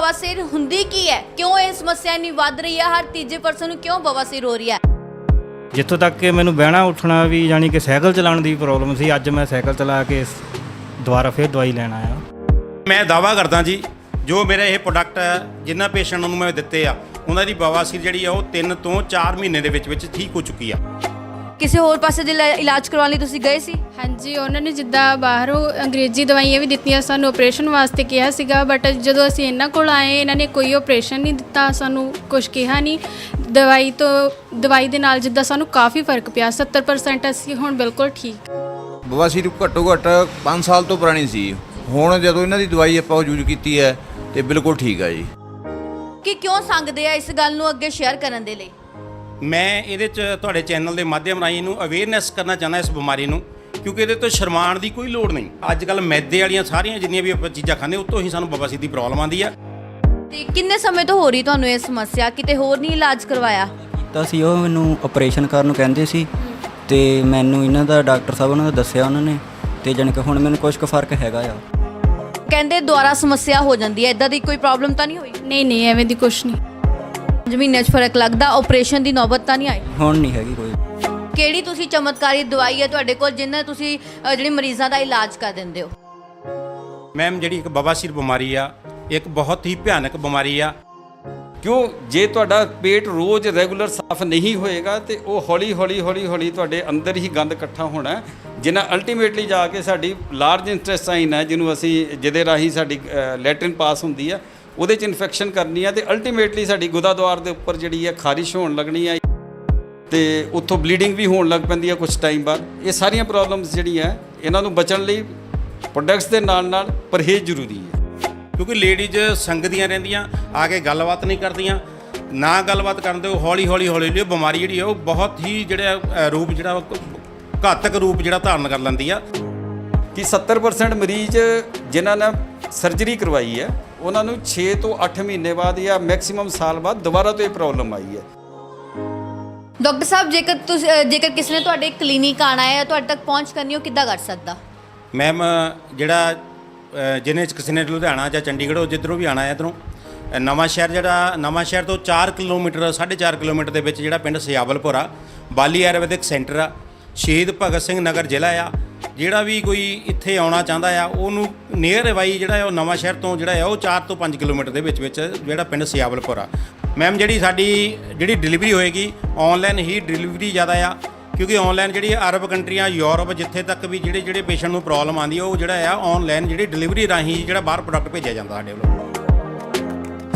ਬਵਾਸੀਰ ਹੁੰਦੀ ਕੀ ਹੈ? ਕਿਉਂ ਇਹ ਸਮੱਸਿਆ ਨਹੀਂ ਵੱਧ ਰਹੀ ਹੈ? ਹਰ ਤੀਜੇ ਪਰਸਨ ਨੂੰ ਕਿਉਂ ਬਵਾਸੀਰ ਹੋ ਰਹੀ ਹੈ? ਜਿੱਥੋਂ ਤੱਕ ਕਿ ਮੈਨੂੰ ਬਹਿਣਾ ਉੱਠਣਾ ਵੀ ਯਾਨੀ ਕਿ ਸਾਈਕਲ ਚਲਾਉਣ ਦੀ ਪ੍ਰੋਬਲਮ ਸੀ ਅੱਜ ਮੈਂ ਸਾਈਕਲ ਚਲਾ ਕੇ ਦੁਬਾਰਾ ਫਿਰ ਦਵਾਈ ਲੈਣ ਆਇਆ। ਮੈਂ ਦਾਵਾ ਕਰਦਾ ਜੀ ਜੋ ਮੇਰੇ ਇਹ ਪ੍ਰੋਡਕਟ ਹੈ ਜਿੰਨਾ ਪੇਸ਼ੈਂਟ ਨੂੰ ਮੈਂ ਦਿੱਤੇ ਆ ਉਹਨਾਂ ਦੀ ਬਵਾਸੀਰ ਜਿਹੜੀ ਆ ਉਹ 3 ਤੋਂ 4 ਮਹੀਨੇ ਦੇ ਵਿੱਚ ਵਿੱਚ ਠੀਕ ਹੋ ਚੁੱਕੀ ਆ। ਕਿਸੇ ਹੋਰ ਪਾਸੇ ਦੇ ਇਲਾ- ਇਲਾਜ ਕਰਵਾਉਣ ਲਈ ਤੁਸੀਂ ਗਏ ਸੀ? ਹਾਂਜੀ ਉਹਨਾਂ ਨੇ ਜਿੱਦਾਂ ਬਾਹਰੋਂ ਅੰਗਰੇਜ਼ੀ ਦਵਾਈਆਂ ਵੀ ਦਿੱਤੀਆਂ ਸਾਨੂੰ ਆਪਰੇਸ਼ਨ ਵਾਸਤੇ ਕਿਹਾ ਸੀਗਾ ਬਟ ਜਦੋਂ ਅਸੀਂ ਇਹਨਾਂ ਕੋਲ ਆਏ ਇਹਨਾਂ ਨੇ ਕੋਈ ਆਪਰੇਸ਼ਨ ਨਹੀਂ ਦਿੱਤਾ ਸਾਨੂੰ ਕੁਝ ਕਿਹਾ ਨਹੀਂ। ਦਵਾਈ ਤੋਂ ਦਵਾਈ ਦੇ ਨਾਲ ਜਿੱਦਾਂ ਸਾਨੂੰ ਕਾਫੀ ਫ਼ਰਕ ਪਿਆ 70% ਅਸੀਂ ਹੁਣ ਬਿਲਕੁਲ ਠੀਕ। ਬਵਾਸੀਰ ਘੱਟੋ ਘੱਟ 5 ਸਾਲ ਤੋਂ ਪੁਰਾਣੀ ਸੀ। ਹੁਣ ਜਦੋਂ ਇਹਨਾਂ ਦੀ ਦਵਾਈ ਆਪਾਂ ਯੂਜ਼ ਕੀਤੀ ਹੈ ਤੇ ਬਿਲਕੁਲ ਠੀਕ ਆ ਜੀ। ਕਿ ਕਿਉਂ ਸੰਗਦੇ ਆ ਇਸ ਗੱਲ ਨੂੰ ਅੱਗੇ ਸ਼ੇਅਰ ਕਰਨ ਦੇ ਲਈ? ਮੈਂ ਇਹਦੇ 'ਚ ਤੁਹਾਡੇ ਚੈਨਲ ਦੇ ਮਾਧਿਅਮ ਰਾਹੀਂ ਇਹਨੂੰ ਅਵੇਅਰਨੈਸ ਕਰਨਾ ਚਾਹੁੰਦਾ ਇਸ ਬਿਮਾਰੀ ਨੂੰ ਕਿਉਂਕਿ ਇਹਦੇ ਤੋਂ ਸ਼ਰਮਾਣ ਦੀ ਕੋਈ ਲੋੜ ਨਹੀਂ। ਅੱਜ ਕੱਲ ਮੈਦੇ ਵਾਲੀਆਂ ਸਾਰੀਆਂ ਜਿੰਨੀਆਂ ਵੀ ਆਪਾਂ ਚੀਜ਼ਾਂ ਖਾਂਦੇ ਉਤੋਂ ਹੀ ਸਾਨੂੰ ਬਵਾਸੀਰ ਦੀ ਪ੍ਰੋਬਲਮ ਆਉਂਦੀ ਆ। ਤੇ ਕਿੰਨੇ ਸਮੇਂ ਤੋਂ ਹੋ ਰਹੀ ਤੁਹਾਨੂੰ ਇਹ ਸਮੱਸਿਆ? ਕਿਤੇ ਹੋਰ ਨਹੀਂ ਇਲਾਜ ਕਰਵਾਇਆ? ਤਾਂ ਸੀ ਉਹ ਮੈਨੂੰ ਆਪਰੇਸ਼ਨ ਕਰਨ ਨੂੰ ਕਹਿੰਦੇ ਸੀ ਤੇ ਮੈਨੂੰ ਇਹਨਾਂ ਦਾ ਡਾਕਟਰ ਸਾਹਿਬ ਉਹਨਾਂ ਦਾ ਦੱਸਿਆ ਉਹਨਾਂ ਨੇ ਤੇ ਜਾਣੀ ਕਿ ਹੁਣ ਮੈਨੂੰ ਕੁਝ ਕੁ ਫ਼ਰਕ ਹੈਗਾ ਆ। ਕਹਿੰਦੇ ਦੁਆਰਾ ਸਮੱਸਿਆ ਹੋ ਜਾਂਦੀ ਹੈ। ਇਦਾਂ ਦੀ ਕੋਈ ਪ੍ਰੋਬਲਮ ਤਾਂ ਨਹੀਂ ਹੋਈ? ਨਹੀਂ ਨਹੀਂ ਐਵੇਂ ਦੀ ਕੁਝ ਨਹੀਂ। ਜ਼ਮੀਨਾਂ 'ਚ ਫ਼ਰਕ ਲੱਗਦਾ ਆਪਰੇਸ਼ਨ ਦੀ ਨੌਬਤ ਤਾਂ ਨਹੀਂ ਆਈ? ਹੁਣ ਨਹੀਂ ਹੈਗੀ ਕੋਈ। ਕਿਹੜੀ ਤੁਸੀਂ ਚਮਤਕਾਰੀ ਦਵਾਈ ਹੈ ਤੁਹਾਡੇ ਕੋਲ ਜਿੰਨਾਂ ਤੁਸੀਂ ਅ, ਜਿਹੜੇ ਮਰੀਜ਼ਾਂ ਦਾ ਇਲਾਜ ਕਰ ਦਿੰਦੇ ਹੋ? ਮੈਮ ਜਿਹੜੀ ਇੱਕ ਬਵਾਸੀਰ ਬਿਮਾਰੀ ਆ ਇੱਕ ਬਹੁਤ ਹੀ ਭਿਆਨਕ ਬਿਮਾਰੀ ਆ। ਕਿਉਂ? ਜੇ ਤੁਹਾਡਾ ਪੇਟ ਰੋਜ਼ ਰੈਗੂਲਰ ਸਾਫ਼ ਨਹੀਂ ਹੋਏਗਾ ਤੇ ਉਹ ਹੌਲੀ ਹੌਲੀ ਹੌਲੀ ਹੌਲੀ ਤੁਹਾਡੇ ਅੰਦਰ ਹੀ ਗੰਦ ਇਕੱਠਾ ਹੋਣਾ ਹੈ, ਜਿਨ੍ਹਾਂ ਅਲਟੀਮੇਟਲੀ ਜਾ ਕੇ ਸਾਡੀ ਲਾਰਜ ਇੰਟੈਸਟਾਈਨ ਹੈ ਜਿਹਨੂੰ ਅਸੀਂ ਜਿਹਦੇ ਰਾਹੀਂ ਸਾਡੀ ਲੈਟਰਿਨ ਪਾਸ ਹੁੰਦੀ ਹੈ ਉਹਦੇ ਚ ਇਨਫੈਕਸ਼ਨ ਕਰਨੀ ਹੈ ਤੇ ਅਲਟੀਮੇਟਲੀ ਸਾਡੀ ਗੁਦਾਦੁਆਰ ਦੇ ਉੱਪਰ ਜਿਹੜੀ ਹੈ ਖਾਰਿਸ਼ ਹੋਣ ਲੱਗਣੀ ਹੈ ਤੇ ਉੱਥੋਂ ਬਲੀਡਿੰਗ ਵੀ ਹੋਣ ਲੱਗ ਪੈਂਦੀ ਹੈ ਕੁਝ ਟਾਈਮ ਬਾਅਦ। ਇਹ ਸਾਰੀਆਂ ਪ੍ਰੋਬਲਮਸ ਜਿਹੜੀਆਂ ਇਹਨਾਂ ਨੂੰ ਬਚਣ ਲਈ ਪ੍ਰੋਡਕਟਸ ਦੇ ਨਾਲ ਨਾਲ ਪਰਹੇਜ਼ ਜ਼ਰੂਰੀ ਹੈ ਕਿਉਂਕਿ ਲੇਡੀਜ਼ ਸੰਗਦੀਆਂ ਰਹਿੰਦੀਆਂ ਆ ਕੇ ਗੱਲਬਾਤ ਨਹੀਂ ਕਰਦੀਆਂ ਨਾ ਗੱਲਬਾਤ ਕਰਨ ਦੇ ਉਹ ਹੌਲੀ ਹੌਲੀ ਹੌਲੀ ਹੌਲੀ ਉਹ ਬਿਮਾਰੀ ਜਿਹੜੀ ਆ ਉਹ ਬਹੁਤ ਹੀ ਜਿਹੜਾ ਰੂਪ ਜਿਹੜਾ ਘਾਤਕ ਰੂਪ ਜਿਹੜਾ ਧਾਰਨ ਕਰ ਲੈਂਦੀ ਆ। ਕਿ 70% ਮਰੀਜ਼ ਜਿਨ੍ਹਾਂ ਨੇ ਸਰਜਰੀ ਕਰਵਾਈ ਹੈ ਉਹਨਾਂ ਨੂੰ 6 ਤੋਂ 8 ਮਹੀਨੇ ਬਾਅਦ ਜਾਂ ਮੈਕਸਿਮਮ ਸਾਲ ਬਾਅਦ ਦੁਬਾਰਾ ਤੋਂ ਇਹ ਪ੍ਰੋਬਲਮ ਆਈ ਹੈ। ਡਾਕਟਰ ਸਾਹਿਬ ਜੇਕਰ ਤੁਸੀਂ ਜੇਕਰ ਕਿਸੇ ਨੇ ਤੁਹਾਡੇ ਕਲੀਨਿਕ ਆਣਾ ਹੈ ਤੁਹਾਡੇ ਤੱਕ ਪਹੁੰਚ ਕਰਨੀ ਹੋ ਕਿੱਦਾਂ ਕਰ ਸਕਦਾ? ਮੈਮ ਜਿਹੜਾ ਚ ਕਿਸੇ ਨੇ ਲੁਧਿਆਣਾ ਜਾਂ ਚੰਡੀਗੜ੍ਹੋਂ ਜਿੱਧਰੋਂ ਵੀ ਆਣਾ ਹੈ ਇੱਧਰੋਂ ਨਵਾਂ ਸ਼ਹਿਰ ਜਿਹੜਾ ਨਵਾਂ ਸ਼ਹਿਰ ਤੋਂ 4 ਕਿਲੋਮੀਟਰ 4.5 ਕਿਲੋਮੀਟਰ ਦੇ ਵਿੱਚ ਜਿਹੜਾ ਪਿੰਡ ਸਿਆਵਲਪੁਰ ਆ ਬਾਲੀ ਆਯੁਰਵੈਦਿਕ ਸੈਂਟਰ ਆ ਸ਼ਹੀਦ ਭਗਤ ਸਿੰਘ ਨਗਰ ਜ਼ਿਲ੍ਹਾ ਆ ਜਿਹੜਾ ਵੀ ਕੋਈ ਇੱਥੇ ਆਉਣਾ ਚਾਹੁੰਦਾ ਆ, ਉਹਨੂੰ ਨੀਅਰ ਬਾਈ ਜਿਹੜਾ ਹੈ ਉਹ ਨਵਾਂ ਸ਼ਹਿਰ ਤੋਂ ਜਿਹੜਾ ਹੈ ਉਹ 4 ਤੋਂ 5 ਕਿਲੋਮੀਟਰ ਦੇ ਵਿੱਚ ਵਿੱਚ ਜਿਹੜਾ ਪਿੰਡ ਸਿਆਵਲਪੁਰ ਆ। ਮੈਮ ਜਿਹੜੀ ਸਾਡੀ, ਜਿਹੜੀ ਡਿਲੀਵਰੀ ਹੋਏਗੀ ਆਨਲਾਈਨ ਹੀ ਡਿਲੀਵਰੀ ਜ਼ਿਆਦਾ ਆ, ਕਿਉਂਕਿ ਆਨਲਾਈਨ ਜਿਹੜੀ ਅਰਬ ਕੰਟਰੀਆਂ ਯੂਰਪ ਜਿੱਥੇ ਤੱਕ ਵੀ ਜਿਹੜੇ ਜਿਹੜੇ ਪੇਸ਼ੈਂਟ ਨੂੰ ਪ੍ਰੋਬਲਮ ਆਉਂਦੀ ਹੈ ਉਹ ਜਿਹੜਾ ਆ ਆਨਲਾਈਨ ਜਿਹੜੀ ਡਿਲੀਵਰੀ ਰਾਹੀਂ ਜਿਹੜਾ ਬਾਹਰ ਪ੍ਰੋਡਕਟ ਭੇਜਿਆ ਜਾਂਦਾ ਸਾਡੇ ਵੱਲੋਂ।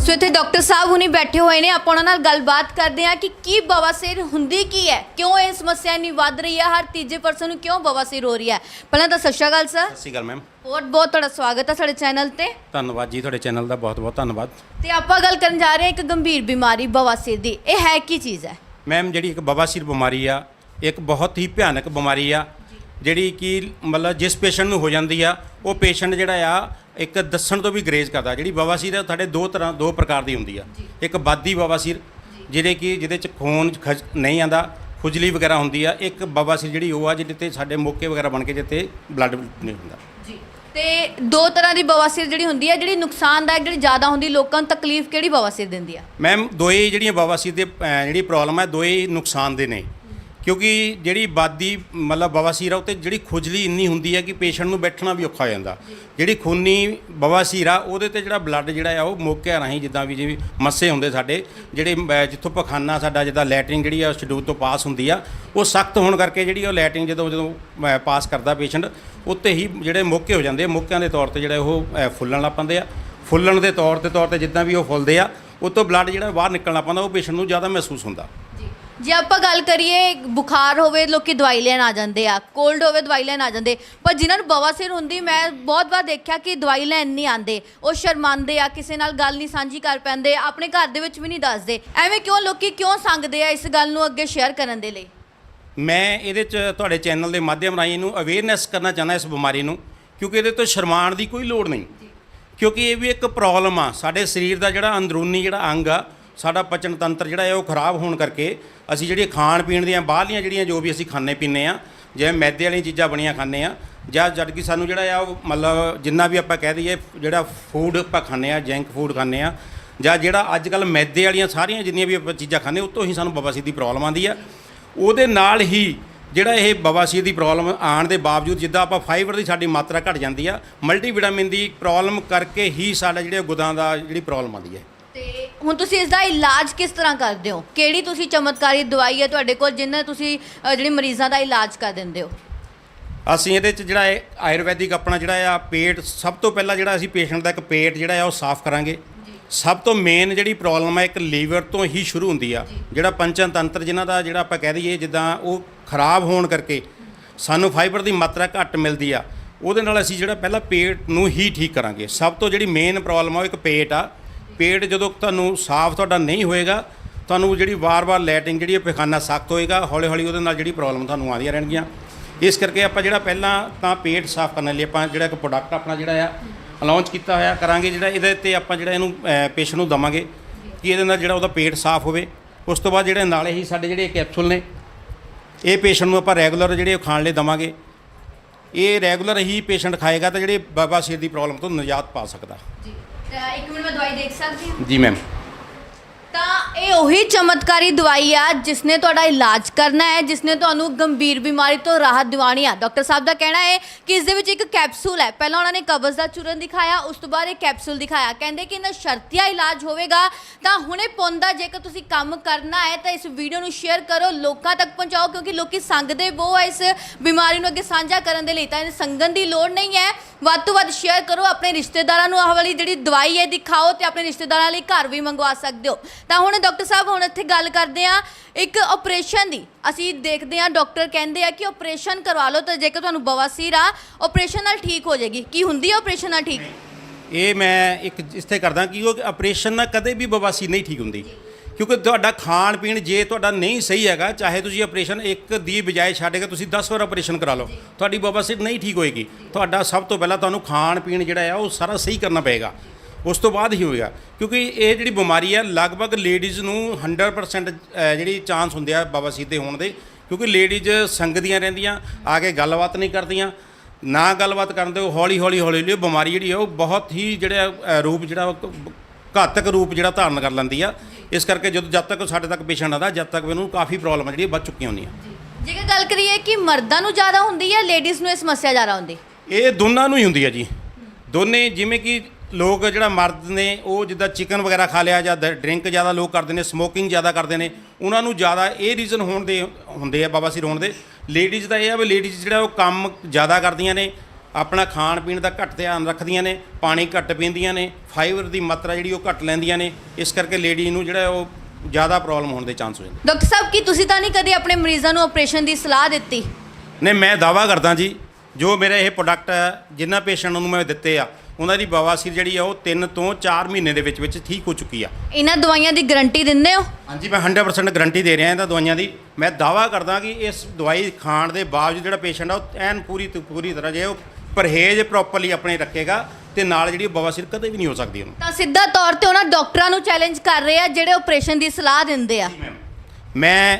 ਸੋ ਇੱਥੇ ਡਾਕਟਰ ਸਾਹਿਬ ਹੁਣੀ ਬੈਠੇ ਹੋਏ ਨੇ। ਆਪਾਂ ਉਹਨਾਂ ਨਾਲ ਗੱਲਬਾਤ ਕਰਦੇ ਹਾਂ ਕਿ ਕੀ ਬਵਾਸੀਰ ਹੁੰਦੀ ਕੀ ਹੈ? ਕਿਉਂ ਇਹ ਸਮੱਸਿਆ ਨਹੀਂ ਵੱਧ ਰਹੀ ਹੈ? ਹਰ ਤੀਜੇ ਪਰਸਨ ਨੂੰ ਕਿਉਂ ਬਵਾਸੀਰ ਹੋ ਰਹੀ ਹੈ? ਪਹਿਲਾਂ ਤਾਂ ਸਤਿ ਸ਼੍ਰੀ ਅਕਾਲ ਸਰ। ਸਤਿ ਸ਼੍ਰੀ ਅਕਾਲ ਮੈਮ ਬਹੁਤ ਬਹੁਤ ਤੁਹਾਡਾ ਸਵਾਗਤ ਹੈ ਸਾਡੇ ਚੈਨਲ ਤੇ। ਧੰਨਵਾਦ ਜੀ ਤੁਹਾਡੇ ਚੈਨਲ ਦਾ ਬਹੁਤ ਬਹੁਤ ਧੰਨਵਾਦ। ਤੇ ਆਪਾਂ ਗੱਲ ਕਰਨ ਜਾ ਰਹੇ ਹਾਂ ਇੱਕ ਗੰਭੀਰ ਬਿਮਾਰੀ ਬਵਾਸੀਰ ਦੀ। ਇਹ ਹੈ ਕੀ ਚੀਜ਼ ਹੈ? ਮੈਮ ਜਿਹੜੀ ਇੱਕ ਬਵਾਸੀਰ ਬਿਮਾਰੀ ਆ ਇੱਕ ਬਹੁਤ ਹੀ ਭਿਆਨਕ ਬਿਮਾਰੀ ਆ ਜਿਹੜੀ ਕਿ ਮਤਲਬ ਜਿਸ ਪੇਸ਼ੈਂਟ ਨੂੰ ਹੋ ਜਾਂਦੀ ਆ ਉਹ ਪੇਸ਼ੈਂਟ ਜਿਹੜਾ ਆ ਇੱਕ ਦੱਸਣ ਤੋਂ ਵੀ ਗਰੇਜ਼ ਕਰਦਾ ਜਿਹੜੀ ਬਵਾਸੀਰ ਆ ਸਾਡੇ ਦੋ ਤਰ੍ਹਾਂ ਦੋ ਪ੍ਰਕਾਰ ਦੀ ਹੁੰਦੀ ਆ। ਇੱਕ ਬਾਦੀ ਬਵਾਸੀਰ ਜਿਹੜੇ ਕਿ ਜਿਹਦੇ ਚ ਖੂਨ ਨਹੀਂ ਆਂਦਾ ਖੁਜਲੀ ਵਗੈਰਾ ਹੁੰਦੀ ਆ। ਇੱਕ ਬਵਾਸੀਰ ਜਿਹੜੀ ਉਹ ਆ ਜਿਹਦੇ ਤੇ ਸਾਡੇ ਮੋਕੇ ਵਗੈਰਾ ਬਣ ਕੇ ਜਿੱਤੇ ਬਲੱਡ ਨਹੀਂ ਹੁੰਦਾ। ਜੀ। ਤੇ ਦੋ ਤਰ੍ਹਾਂ ਦੀ ਬਵਾਸੀਰ ਜਿਹੜੀ ਹੁੰਦੀ ਹੈ ਜਿਹੜੀ ਨੁਕਸਾਨਦਾਇਕ ਜਿਹੜੀ ਜ਼ਿਆਦਾ ਹੁੰਦੀ ਲੋਕਾਂ ਨੂੰ ਤਕਲੀਫ ਕਿਹੜੀ ਬਵਾਸੀਰ ਦਿੰਦੀ ਆ? ਮੈਮ ਦੋਏ ਜਿਹੜੀਆਂ ਬਵਾਸੀਰ ਦੇ ਜਿਹੜੀ ਪ੍ਰੋਬਲਮ ਹੈ ਦੋਏ ਨੁਕਸਾਨ ਦੇ ਨੇ। ਕਿਉਂਕਿ ਜਿਹੜੀ ਬਾਦੀ, ਮਤਲਬ ਬਵਾਸੀਰ ਆ, ਉਹ ਤੇ ਜਿਹੜੀ ਖੁਜਲੀ ਇੰਨੀ ਹੁੰਦੀ ਹੈ ਕਿ ਪੇਸ਼ੈਂਟ ਨੂੰ ਬੈਠਣਾ ਵੀ ਔਖਾ ਹੋ ਜਾਂਦਾ। ਜਿਹੜੀ ਖੂਨੀ ਬਵਾਸੀਰ ਆ, ਉਹਦੇ ਤੇ ਜਿਹੜਾ ਬਲੱਡ ਜਿਹੜਾ ਆ, ਉਹ ਮੋਕਿਆਂ ਰਾਹੀਂ ਜਿੱਦਾਂ ਵੀ ਜਿਵੇਂ ਮੱਸੇ ਹੁੰਦੇ ਸਾਡੇ, ਜਿਹੜੇ ਜਿੱਥੋਂ ਪਖਾਨਾ ਸਾਡਾ, ਜਿੱਦਾਂ ਲੈਟਰਿੰਗ ਜਿਹੜੀ ਆ ਸ਼ਡਿਊਲ ਤੋਂ ਪਾਸ ਹੁੰਦੀ ਆ, ਉਹ ਸਖਤ ਹੋਣ ਕਰਕੇ ਜਿਹੜੀ ਉਹ ਲੈਟਰਿੰਗ ਜਦੋਂ ਜਦੋਂ ਪਾਸ ਕਰਦਾ ਪੇਸ਼ੈਂਟ ਉੱਤੇ ਹੀ ਜਿਹੜੇ ਮੋਕੇ ਹੋ ਜਾਂਦੇ ਆ। ਮੋਕਿਆਂ ਦੇ ਤੌਰ ਤੇ ਜਿਹੜੇ ਉਹ ਫੁੱਲਣ ਲੱਗ ਪੈਂਦੇ ਆ। ਫੁੱਲਣ ਦੇ ਤੌਰ ਤੇ ਤੌਰ ਤੇ ਜਿੱਦਾਂ ਵੀ ਉਹ ਫੁੱਲਦੇ ਆ, ਉਹ ਤੋਂ ਬਲੱਡ ਜਿਹੜਾ ਬਾਹਰ ਨਿਕਲਣਾ ਪੈਂਦਾ, ਉਹ ਪੇਸ਼ੈਂਟ ਨੂੰ ਜ਼ਿਆਦਾ ਮਹਿਸੂਸ ਹੁੰਦਾ। ਜੀ ਆਪਾਂ ਗੱਲ ਕਰੀਏ ਬੁਖਾਰ ਹੋਵੇ ਲੋਕੀ ਦਵਾਈ ਲੈਣ ਆ ਜਾਂਦੇ ਆ ਕੋਲਡ ਹੋਵੇ ਦਵਾਈ ਲੈਣ ਆ ਜਾਂਦੇ ਪਰ ਜਿਨ੍ਹਾਂ ਨੂੰ ਬਵਾਸੀਰ ਹੁੰਦੀ ਮੈਂ ਬਹੁਤ ਵਾਰ ਦੇਖਿਆ ਕਿ ਦਵਾਈ ਲੈਣ ਨਹੀਂ ਆਂਦੇ ਉਹ ਸ਼ਰਮਾਂਦੇ ਆ ਕਿਸੇ ਨਾਲ ਗੱਲ ਨਹੀਂ ਸਾਂਝੀ ਕਰ ਪੈਂਦੇ ਆਪਣੇ ਘਰ ਦੇ ਵਿੱਚ ਵੀ ਨਹੀਂ ਦੱਸਦੇ। ਐਵੇਂ ਕਿਉਂ ਲੋਕੀ ਕਿਉਂ ਸੰਗਦੇ ਆ ਇਸ ਗੱਲ ਨੂੰ ਅੱਗੇ ਸ਼ੇਅਰ ਕਰਨ ਦੇ ਲਈ? ਮੈਂ ਇਹਦੇ 'ਚ ਤੁਹਾਡੇ ਚੈਨਲ ਦੇ ਮਾਧਿਅਮ ਰਾਹੀਂ ਇਹਨੂੰ ਅਵੇਅਰਨੈਸ ਕਰਨਾ ਚਾਹੁੰਦਾ ਇਸ ਬਿਮਾਰੀ ਨੂੰ ਕਿਉਂਕਿ ਇਹਦੇ ਤੋਂ ਸ਼ਰਮਾਣ ਦੀ ਕੋਈ ਲੋੜ ਨਹੀਂ। ਕਿਉਂਕਿ ਇਹ ਵੀ ਇੱਕ ਪ੍ਰੋਬਲਮ ਆ ਸਾਡੇ ਸਰੀਰ ਦਾ ਜਿਹੜਾ ਅੰਦਰੂਨੀ ਜਿਹੜਾ ਅੰਗ ਆ ਸਾਡਾ ਪਚਨ ਤੰਤਰ ਜਿਹੜਾ ਹੈ ਉਹ ਖਰਾਬ ਹੋਣ ਕਰਕੇ ਅਸੀਂ ਜਿਹੜੀਆਂ ਖਾਣ ਪੀਣ ਦੀਆਂ ਬਾਹਰਲੀਆਂ ਜਿਹੜੀਆਂ ਜੋ ਵੀ ਅਸੀਂ ਖਾਣੇ ਪੀਂਦੇ ਆ ਜਿਵੇਂ ਮੈਦੇ ਵਾਲੀਆਂ ਚੀਜ਼ਾਂ ਬਣੀਆਂ ਖਾਂਦੇ ਆ ਜਾਂ ਜਦ ਕਿ ਸਾਨੂੰ ਜਿਹੜਾ ਆ ਉਹ ਮਤਲਬ ਜਿੰਨਾ ਵੀ ਆਪਾਂ ਕਹਿ ਦਈਏ ਜਿਹੜਾ ਫੂਡ ਆਪਾਂ ਖਾਂਦੇ ਆ ਜੰਕ ਫੂਡ ਖਾਂਦੇ ਆ ਜਾਂ ਜਿਹੜਾ ਅੱਜ ਕੱਲ ਮੈਦੇ ਵਾਲੀਆਂ ਸਾਰੀਆਂ ਜਿੰਨੀਆਂ ਵੀ ਆਪਾਂ ਚੀਜ਼ਾਂ ਖਾਂਦੇ ਉਤੋਂ ਹੀ ਸਾਨੂੰ ਬਵਾਸੀਰ ਦੀ ਪ੍ਰੋਬਲਮ ਆਉਂਦੀ ਆ। ਉਹਦੇ ਨਾਲ ਹੀ ਜਿਹੜਾ ਇਹ ਬਵਾਸੀਰ ਦੀ ਪ੍ਰੋਬਲਮ ਆਉਣ ਦੇ ਬਾਵਜੂਦ ਜਿੱਦਾਂ ਆਪਾਂ ਫਾਈਬਰ ਦੀ ਸਾਡੀ ਮਾਤਰਾ ਘਟ ਜਾਂਦੀ ਆ ਮਲਟੀਵਿਟਾਮਿਨ ਦੀ ਪ੍ਰੋਬਲਮ ਕਰਕੇ ਹੀ ਸਾਡਾ ਜਿਹੜੇ ਗੁਦਾਂ ਦਾ ਜਿਹੜੀ ਪ੍ਰੋਬਲਮ ਆਉਂਦੀ ਹੈ। ਤੇ ਹੁਣ ਤੁਸੀਂ ਇਸ ਦਾ ਇਲਾਜ ਕਿਸ ਤਰ੍ਹਾਂ ਕਰਦੇ ਹੋ? ਕਿਹੜੀ ਤੁਸੀਂ ਚਮਤਕਾਰੀ ਦਵਾਈ ਹੈ ਤੁਹਾਡੇ ਕੋਲ ਜਿੰਨਾਂ ਤੁਸੀਂ ਅ, ਜਿਹੜੇ ਮਰੀਜ਼ਾਂ ਦਾ ਇਲਾਜ ਕਰ ਦਿੰਦੇ ਹੋ? ਅਸੀਂ ਇਹਦੇ ਚ ਜਿਹੜਾ ਇਹ ਆਯੁਰਵੈਦਿਕ ਆਪਣਾ ਜਿਹੜਾ ਆ ਪੇਟ ਸਭ ਤੋਂ ਪਹਿਲਾਂ ਜਿਹੜਾ ਅਸੀਂ ਪੇਸ਼ੈਂਟ ਦਾ ਇੱਕ ਪੇਟ ਜਿਹੜਾ ਆ ਉਹ ਸਾਫ਼ ਕਰਾਂਗੇ। ਸਭ ਤੋਂ ਮੇਨ ਜਿਹੜੀ ਪ੍ਰੋਬਲਮ ਹੈ ਇੱਕ ਲੀਵਰ ਤੋਂ ਹੀ ਸ਼ੁਰੂ ਹੁੰਦੀ ਆ। ਜਿਹੜਾ ਪੰਚਨ ਤੰਤਰ ਜਿਨ੍ਹਾਂ ਦਾ ਜਿਹੜਾ ਆਪਾਂ ਕਹਿ ਦਈਏ ਜਿੱਦਾਂ ਉਹ ਖਰਾਬ ਹੋਣ ਕਰਕੇ ਸਾਨੂੰ ਫਾਈਬਰ ਦੀ ਮਾਤਰਾ ਘੱਟ ਮਿਲਦੀ ਆ। ਉਹਦੇ ਨਾਲ ਅਸੀਂ ਜਿਹੜਾ ਪਹਿਲਾਂ ਪੇਟ ਨੂੰ ਹੀ ਠੀਕ ਕਰਾਂਗੇ। ਸਭ ਤੋਂ ਜਿਹੜੀ ਮੇਨ ਪ੍ਰੋਬਲਮ ਆ ਉਹ ਇੱਕ ਪੇਟ ਆ। ਪੇਟ ਜਦੋਂ ਤੁਹਾਨੂੰ ਸਾਫ਼ ਤੁਹਾਡਾ ਨਹੀਂ ਹੋਏਗਾ, ਤੁਹਾਨੂੰ ਜਿਹੜੀ ਵਾਰ-ਵਾਰ ਲੈਟਿੰਗ ਜਿਹੜੀ ਹੈ, ਪਖਾਨਾ ਸਖਤ ਹੋਏਗਾ, ਹੌਲੀ-ਹੌਲੀ ਉਹਦੇ ਨਾਲ ਜਿਹੜੀ ਪ੍ਰੋਬਲਮ ਤੁਹਾਨੂੰ ਆਉਂਦੀਆਂ ਰਹਿਣਗੀਆਂ। ਇਸ ਕਰਕੇ ਆਪਾਂ ਜਿਹੜਾ ਪਹਿਲਾਂ ਤਾਂ ਪੇਟ ਸਾਫ਼ ਕਰਨ ਲਈ ਆਪਾਂ ਜਿਹੜਾ ਇੱਕ ਪ੍ਰੋਡਕਟ ਆਪਣਾ ਜਿਹੜਾ ਆ ਲਾਂਚ ਕੀਤਾ ਹੋਇਆ, ਕਰਾਂਗੇ ਜਿਹੜਾ ਇਹਦੇ ਤੇ ਆਪਾਂ ਜਿਹੜਾ ਇਹਨੂੰ ਪੇਸ਼ੈਂਟ ਨੂੰ ਦਵਾਂਗੇ ਕਿ ਇਹਦੇ ਨਾਲ ਜਿਹੜਾ ਉਹਦਾ ਪੇਟ ਸਾਫ਼ ਹੋਵੇ। ਉਸ ਤੋਂ ਬਾਅਦ ਜਿਹੜੇ ਨਾਲੇ ਹੀ ਸਾਡੇ ਜਿਹੜੇ ਕੈਪਸੂਲ ਨੇ, ਇਹ ਪੇਸ਼ੈਂਟ ਨੂੰ ਆਪਾਂ ਰੈਗੂਲਰ ਜਿਹੜੇ ਉਹ ਖਾਣ ਲਈ ਦਵਾਂਗੇ। ਇਹ ਰੈਗੂਲਰ ਹੀ ਪੇਸ਼ੈਂਟ ਖਾਏਗਾ ਤਾਂ ਜਿਹੜੇ ਬਵਾਸੀਰ ਦੀ ਪ੍ਰੋਬਲਮ ਤੋਂ ਨਿਜਾਤ ਪਾ ਸਕਦਾ। ਜੀ। ਇੱਕ ਮਿੰਟ ਮੈਂ ਦਵਾਈ ਦੇਖ ਸਕਦੀ ਹਾਂ? ਜੀ ਮੈਮ ਤਾਂ ਇਹ ਉਹੀ ਚਮਤਕਾਰੀ ਦਵਾਈ ਆ ਜਿਸਨੇ ਤੁਹਾਡਾ ਇਲਾਜ ਕਰਨਾ ਹੈ, ਜਿਸਨੇ ਤੁਹਾਨੂੰ ਗੰਭੀਰ ਬਿਮਾਰੀ ਤੋਂ ਰਾਹਤ ਦਿਵਾਣੀ ਆ। ਡਾਕਟਰ ਸਾਹਿਬ ਦਾ ਕਹਿਣਾ ਹੈ ਕਿ ਇਸ ਦੇ ਵਿੱਚ ਇੱਕ ਕੈਪਸੂਲ ਹੈ। ਪਹਿਲਾਂ ਉਹਨਾਂ ਨੇ ਕਬਜ਼ ਦਾ ਚੂਰਨ ਦਿਖਾਇਆ, ਉਸ ਤੋਂ ਬਾਅਦ ਇਹ ਕੈਪਸੂਲ ਦਿਖਾਇਆ। ਕਹਿੰਦੇ ਕਿ ਇਹਨਾਂ ਸ਼ਰਤੀਆ ਇਲਾਜ ਹੋਵੇਗਾ, ਤਾਂ ਹੁਣੇ ਪੁੰਦਾ ਜੇਕਰ ਤੁਸੀਂ ਕੰਮ ਕਰਨਾ ਹੈ, ਤਾਂ ਇਸ ਵੀਡੀਓ ਨੂੰ ਸ਼ੇਅਰ ਕਰੋ, ਲੋਕਾਂ ਤੱਕ ਪਹੁੰਚਾਓ, ਕਿਉਂਕਿ ਲੋਕੀ ਸੰਗਦੇ ਬਹੁਤ ਹੈ ਇਸ ਬਿਮਾਰੀ ਨੂੰ ਅੱਗੇ ਸਾਂਝਾ ਕਰਨ ਦੇ ਲਈ। ਤਾਂ ਇਹ ਸੰਗਣ ਦੀ ਲੋੜ ਨਹੀਂ ਹੈ। ਵੱਧ ਤੋਂ ਵੱਧ ਸ਼ੇਅਰ ਕਰੋ, ਆਪਣੇ ਰਿਸ਼ਤੇਦਾਰਾਂ ਨੂੰ ਆਹ ਵਾਲੀ ਜਿਹੜੀ ਦਵਾਈ ਹੈ, ਦਿਖਾਓ ਤੇ ਆਪਣੇ ਰਿਸ਼ਤੇਦਾਰਾਂ ਲਈ ਘਰ ਵੀ ਮੰਗਵਾ ਸਕਦੇ ਹੋ। ਤਾਂ ਹੁਣ ਡਾਕਟਰ ਸਾਹਿਬ, ਹੁਣ ਇੱਥੇ ਗੱਲ ਕਰਦੇ ਆ ਇੱਕ ਆਪਰੇਸ਼ਨ ਦੀ। ਅਸੀਂ ਦੇਖਦੇ ਆ ਡਾਕਟਰ ਕਹਿੰਦੇ ਆ ਕਿ ਆਪਰੇਸ਼ਨ ਕਰਵਾ ਲਓ, ਤਾਂ ਜੇਕਰ ਤੁਹਾਨੂੰ ਬਵਾਸੀਰ ਆ ਆਪਰੇਸ਼ਨ ਨਾਲ ਠੀਕ ਹੋ ਜਾਏਗੀ। ਕੀ ਹੁੰਦੀ ਹੈ ਆਪਰੇਸ਼ਨ ਨਾਲ ਠੀਕ? ਇਹ ਮੈਂ ਇੱਕ ਇਸਤੇ ਕਰਦਾ ਕਿ ਉਹ ਆਪਰੇਸ਼ਨ ਨਾਲ ਕਦੇ ਵੀ ਬਵਾਸੀਰ ਨਹੀਂ ਠੀਕ ਹੁੰਦੀ। ਕਿਉਂਕਿ ਤੁਹਾਡਾ ਖਾਣ ਪੀਣ ਜੇ ਤੁਹਾਡਾ ਨਹੀਂ ਸਹੀ ਹੈਗਾ, ਚਾਹੇ ਤੁਸੀਂ ਆਪਰੇਸ਼ਨ ਇੱਕ ਦੀ ਬਜਾਏ ਛੱਡ ਕੇ ਤੁਸੀਂ 10 ਵਾਰ ਆਪਰੇਸ਼ਨ ਕਰਾ ਲਓ। ਤੁਹਾਡੀ ਬਵਾਸੀਰ ਨਹੀਂ ਠੀਕ ਹੋਏਗੀ। ਤੁਹਾਡਾ ਸਭ ਤੋਂ ਪਹਿਲਾਂ ਤੁਹਾਨੂੰ ਖਾਣ ਪੀਣ ਜਿਹੜਾ ਆ, ਉਹ ਸਾਰਾ ਸਹੀ ਕਰਨਾ ਪਏਗਾ। ਉਸ ਤੋਂ ਬਾਅਦ ਹੀ ਹੋਏਗਾ। ਕਿਉਂਕਿ ਇਹ ਜਿਹੜੀ ਬਿਮਾਰੀ ਹੈ ਲਗਭਗ ਲੇਡੀਜ਼ ਨੂੰ 100% ਅ, ਜਿਹੜੀ ਚਾਂਸ ਹੁੰਦੇ ਆ ਬਵਾਸੀਰ ਦੇ ਹੋਣ ਦੇ। ਕਿਉਂਕਿ ਲੇਡੀਜ਼ ਸੰਗਦੀਆਂ ਰਹਿੰਦੀਆਂ ਆ ਕੇ ਗੱਲਬਾਤ ਨਹੀਂ ਕਰਦੀਆਂ ਨਾ ਗੱਲਬਾਤ ਕਰਨ ਦੇ ਹੌਲੀ ਹੌਲੀ ਹੌਲੀ ਹੌਲੀ ਬਿਮਾਰੀ ਜਿਹੜੀ ਆ ਉਹ ਬਹੁਤ ਹੀ ਜਿਹੜਾ ਰੂਪ ਜਿਹੜਾ ਘਾਤਕ ਰੂਪ ਜਿਹੜਾ ਧਾਰਨ ਕਰ ਲੈਂਦੀ ਆ। ਇਸ ਕਰਕੇ ਜਦੋਂ ਜਦ ਤੱਕ ਸਾਡੇ ਤੱਕ ਪੇਸ਼ੈਂਟ ਆਉਂਦਾ ਜਦ ਤੱਕ ਉਹਨੂੰ ਕਾਫੀ ਪ੍ਰੋਬਲਮ ਜਿਹੜੀ ਵੱਧ ਚੁੱਕੀਆਂ ਹੁੰਦੀਆਂ। ਜੇਕਰ ਗੱਲ ਕਰੀਏ ਕਿ ਮਰਦਾਂ ਨੂੰ ਜ਼ਿਆਦਾ ਹੁੰਦੀ ਹੈ ਲੇਡੀਜ਼ ਨੂੰ ਇਹ ਸਮੱਸਿਆ ਜ਼ਿਆਦਾ ਹੁੰਦੀ? ਇਹ ਦੋਨਾਂ ਨੂੰ ਹੀ ਹੁੰਦੀ ਆ ਜੀ। ਦੋਨੇ ਜਿਵੇਂ ਕਿ ਲੋਕ ਜਿਹੜਾ ਮਰਦ ਨੇ ਉਹ ਜਿੱਦਾਂ ਚਿਕਨ ਵਗੈਰਾ ਖਾ ਲਿਆ ਜਾਂ ਡਰਿੰਕ ਜ਼ਿਆਦਾ ਲੋਕ ਕਰਦੇ ਨੇ ਸਮੋਕਿੰਗ ਜ਼ਿਆਦਾ ਕਰਦੇ ਨੇ ਉਹਨਾਂ ਨੂੰ ਜ਼ਿਆਦਾ ਇਹ ਰੀਜ਼ਨ ਹੋਣ ਦੇ ਹੁੰਦੇ ਆ ਬਵਾਸੀਰ ਹੋਣ ਦੇ। ਲੇਡੀਜ਼ ਦਾ ਇਹ ਆ ਵੀ ਲੇਡੀਜ਼ ਜਿਹੜਾ ਉਹ ਕੰਮ ਜ਼ਿਆਦਾ ਕਰਦੀਆਂ ਨੇ ਆਪਣਾ ਖਾਣ ਪੀਣ ਦਾ ਘੱਟ ਧਿਆਨ ਰੱਖਦੀਆਂ ਨੇ ਪਾਣੀ ਘੱਟ ਪੀਂਦੀਆਂ ਨੇ ਫਾਈਬਰ ਦੀ ਮਾਤਰਾ ਜਿਹੜੀ ਉਹ ਘੱਟ ਲੈਂਦੀਆਂ ਨੇ ਇਸ ਕਰਕੇ ਲੇਡੀ ਨੂੰ ਜਿਹੜਾ ਉਹ ਜ਼ਿਆਦਾ ਪ੍ਰੋਬਲਮ ਹੋਣ ਦੇ ਚਾਂਸ ਹੋ ਜਾਂਦੇ। ਡਾਕਟਰ ਸਾਹਿਬ ਕੀ ਤੁਸੀਂ ਤਾਂ ਨਹੀਂ ਕਦੇ ਆਪਣੇ ਮਰੀਜ਼ਾਂ ਨੂੰ ਆਪਰੇਸ਼ਨ ਦੀ ਸਲਾਹ ਦਿੱਤੀ? ਨਹੀਂ ਮੈਂ ਦਾਵਾ ਕਰਦਾ ਜੀ ਜੋ ਮੇਰੇ ਇਹ ਪ੍ਰੋਡਕਟ ਹੈ ਜਿਨ੍ਹਾਂ ਪੇਸ਼ੈਂਟ ਨੂੰ ਮੈਂ ਦਿੱਤੇ ਆ ਉਹਨਾਂ ਦੀ ਬਵਾਸੀਰ ਜਿਹੜੀ ਆ ਉਹ 3 ਤੋਂ 4 ਮਹੀਨੇ ਦੇ ਵਿੱਚ ਵਿੱਚ ਠੀਕ ਹੋ ਚੁੱਕੀ ਆ। ਇਹਨਾਂ ਦਵਾਈਆਂ ਦੀ ਗਾਰੰਟੀ ਦਿੰਦੇ ਹੋ? ਹਾਂਜੀ ਮੈਂ 100% ਗਾਰੰਟੀ ਦੇ ਰਿਹਾ ਇਹਨਾਂ ਦਵਾਈਆਂ ਦੀ। ਮੈਂ ਦਾਵਾ ਕਰਦਾ ਕਿ ਇਸ ਦਵਾਈ ਖਾਣ ਦੇ ਬਾਵਜੂਦ ਜਿਹੜਾ ਪੇਸ਼ੈਂਟ ਆ ਉਹ ਐਨ ਪੂਰੀ ਤੋਂ ਪੂਰੀ ਤਰ੍ਹਾਂ ਜੇ ਉਹ ਪਰਹੇਜ਼ ਪ੍ਰੋਪਰਲੀ ਆਪਣੇ ਰੱਖੇਗਾ ਤੇ ਨਾਲ ਜਿਹੜੀ ਬਵਾਸੀਰ ਕਦੇ ਵੀ ਨਹੀਂ ਹੋ ਸਕਦੀ ਉਹਨੂੰ। ਤਾਂ ਸਿੱਧਾ ਤੌਰ ਤੇ ਉਹਨਾਂ ਡਾਕਟਰਾਂ ਨੂੰ ਚੈਲੰਜ ਕਰ ਰਹੇ ਆ ਜਿਹੜੇ ਆਪਰੇਸ਼ਨ ਦੀ ਸਲਾਹ ਦਿੰਦੇ ਆ। ਮੈਂ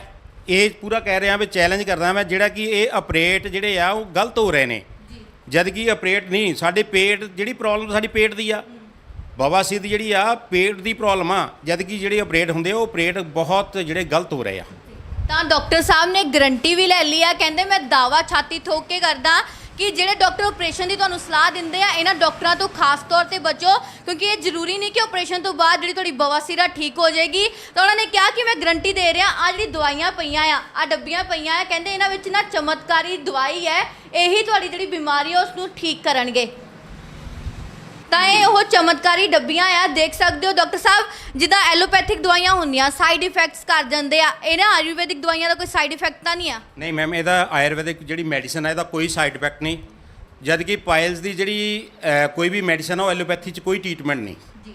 ਇਹ ਪੂਰਾ ਕਹਿ ਰਿਹਾ ਵੀ ਚੈਲੰਜ ਕਰਦਾ ਮੈਂ ਜਿਹੜਾ ਕਿ ਇਹ ਆਪਰੇਟ ਜਿਹੜੇ ਆ ਉਹ ਗਲਤ ਹੋ ਰਹੇ ਨੇ। ਜਦ ਕਿ ਆਪਰੇਟ ਨਹੀਂ, ਸਾਡੇ ਪੇਟ ਜਿਹੜੀ ਪ੍ਰੋਬਲਮ ਸਾਡੀ ਪੇਟ ਦੀ ਆ। ਬਵਾਸੀਰ ਦੀ ਜਿਹੜੀ ਆ, ਪੇਟ ਦੀ ਪ੍ਰੋਬਲਮ ਆ। ਜਦ ਕਿ ਜਿਹੜੇ ਆਪਰੇਟ ਹੁੰਦੇ ਆ, ਉਹ ਆਪਰੇਟ ਬਹੁਤ ਜਿਹੜੇ ਗਲਤ ਹੋ ਰਹੇ ਆ। ਤਾਂ ਡਾਕਟਰ ਸਾਹਿਬ ਨੇ ਗਰੰਟੀ ਵੀ ਲੈ ਲਈ ਆ, ਕਹਿੰਦੇ ਮੈਂ ਦਾਵਾ ਛਾਤੀ ਠੋਕ ਕੇ ਕਰਦਾ ਕਿ ਜਿਹੜੇ ਡਾਕਟਰ ਆਪਰੇਸ਼ਨ ਦੀ ਤੁਹਾਨੂੰ ਸਲਾਹ ਦਿੰਦੇ ਆ, ਇਹਨਾਂ ਡਾਕਟਰਾਂ ਤੋਂ ਖਾਸ ਤੌਰ ਤੇ ਬਚੋ, ਕਿਉਂਕਿ ਇਹ ਜ਼ਰੂਰੀ ਨਹੀਂ ਕਿ ਆਪਰੇਸ਼ਨ ਤੋਂ ਬਾਅਦ ਜਿਹੜੀ ਤੁਹਾਡੀ ਬਵਾਸੀਰ ਆ ਠੀਕ ਹੋ ਜਾਏਗੀ। ਤਾਂ ਉਹਨਾਂ ਨੇ ਕਿਹਾ ਕਿ ਮੈਂ ਗਰੰਟੀ ਦੇ ਰਿਹਾ ਆ ਜਿਹੜੀ ਦਵਾਈਆਂ ਪਈਆਂ ਆ ਆ ਡੱਬੀਆਂ ਪਈਆਂ ਆ, ਕਹਿੰਦੇ ਇਹਨਾਂ ਵਿੱਚ ਨਾ ਚਮਤਕਾਰੀ ਦਵਾਈ ਹੈ, ਇਹੀ ਤੁਹਾਡੀ ਜਿਹੜੀ ਬਿਮਾਰੀ ਹੈ ਉਸ ਨੂੰ ਠੀਕ ਕਰਨਗੇ। ਤਾਂ ਇਹ ਉਹ ਚਮਤਕਾਰੀ ਡੱਬੀਆਂ ਆ ਦੇਖ ਸਕਦੇ ਹੋ ਡਾਕਟਰ ਸਾਹਿਬ ਜਿੱਦਾਂ ਐਲੋਪੈਥਿਕ ਦਵਾਈਆਂ ਹੁੰਦੀਆਂ ਸਾਈਡ ਇਫੈਕਟਸ ਕਰ ਜਾਂਦੇ ਆ। ਇਹਨਾਂ ਆਯੁਰਵੈਦਿਕ ਦਵਾਈਆਂ ਦਾ ਕੋਈ ਸਾਈਡ ਇਫੈਕਟ ਤਾਂ ਨਹੀਂ ਆ? ਨਹੀਂ ਮੈਮ ਇਹਦਾ ਆਯੁਰਵੈਦਿਕ ਜਿਹੜੀ ਮੈਡੀਸਨ ਹੈ ਇਹਦਾ ਕੋਈ ਸਾਈਡ ਇਫੈਕਟ ਨਹੀਂ। ਜਦ ਕਿ ਪਾਇਲਸ ਦੀ ਜਿਹੜੀ ਅਹ, ਕੋਈ ਵੀ ਮੈਡੀਸਨ ਆ ਉਹ ਐਲੋਪੈਥੀ 'ਚ ਕੋਈ ਟ੍ਰੀਟਮੈਂਟ ਨਹੀਂ। ਜੀ।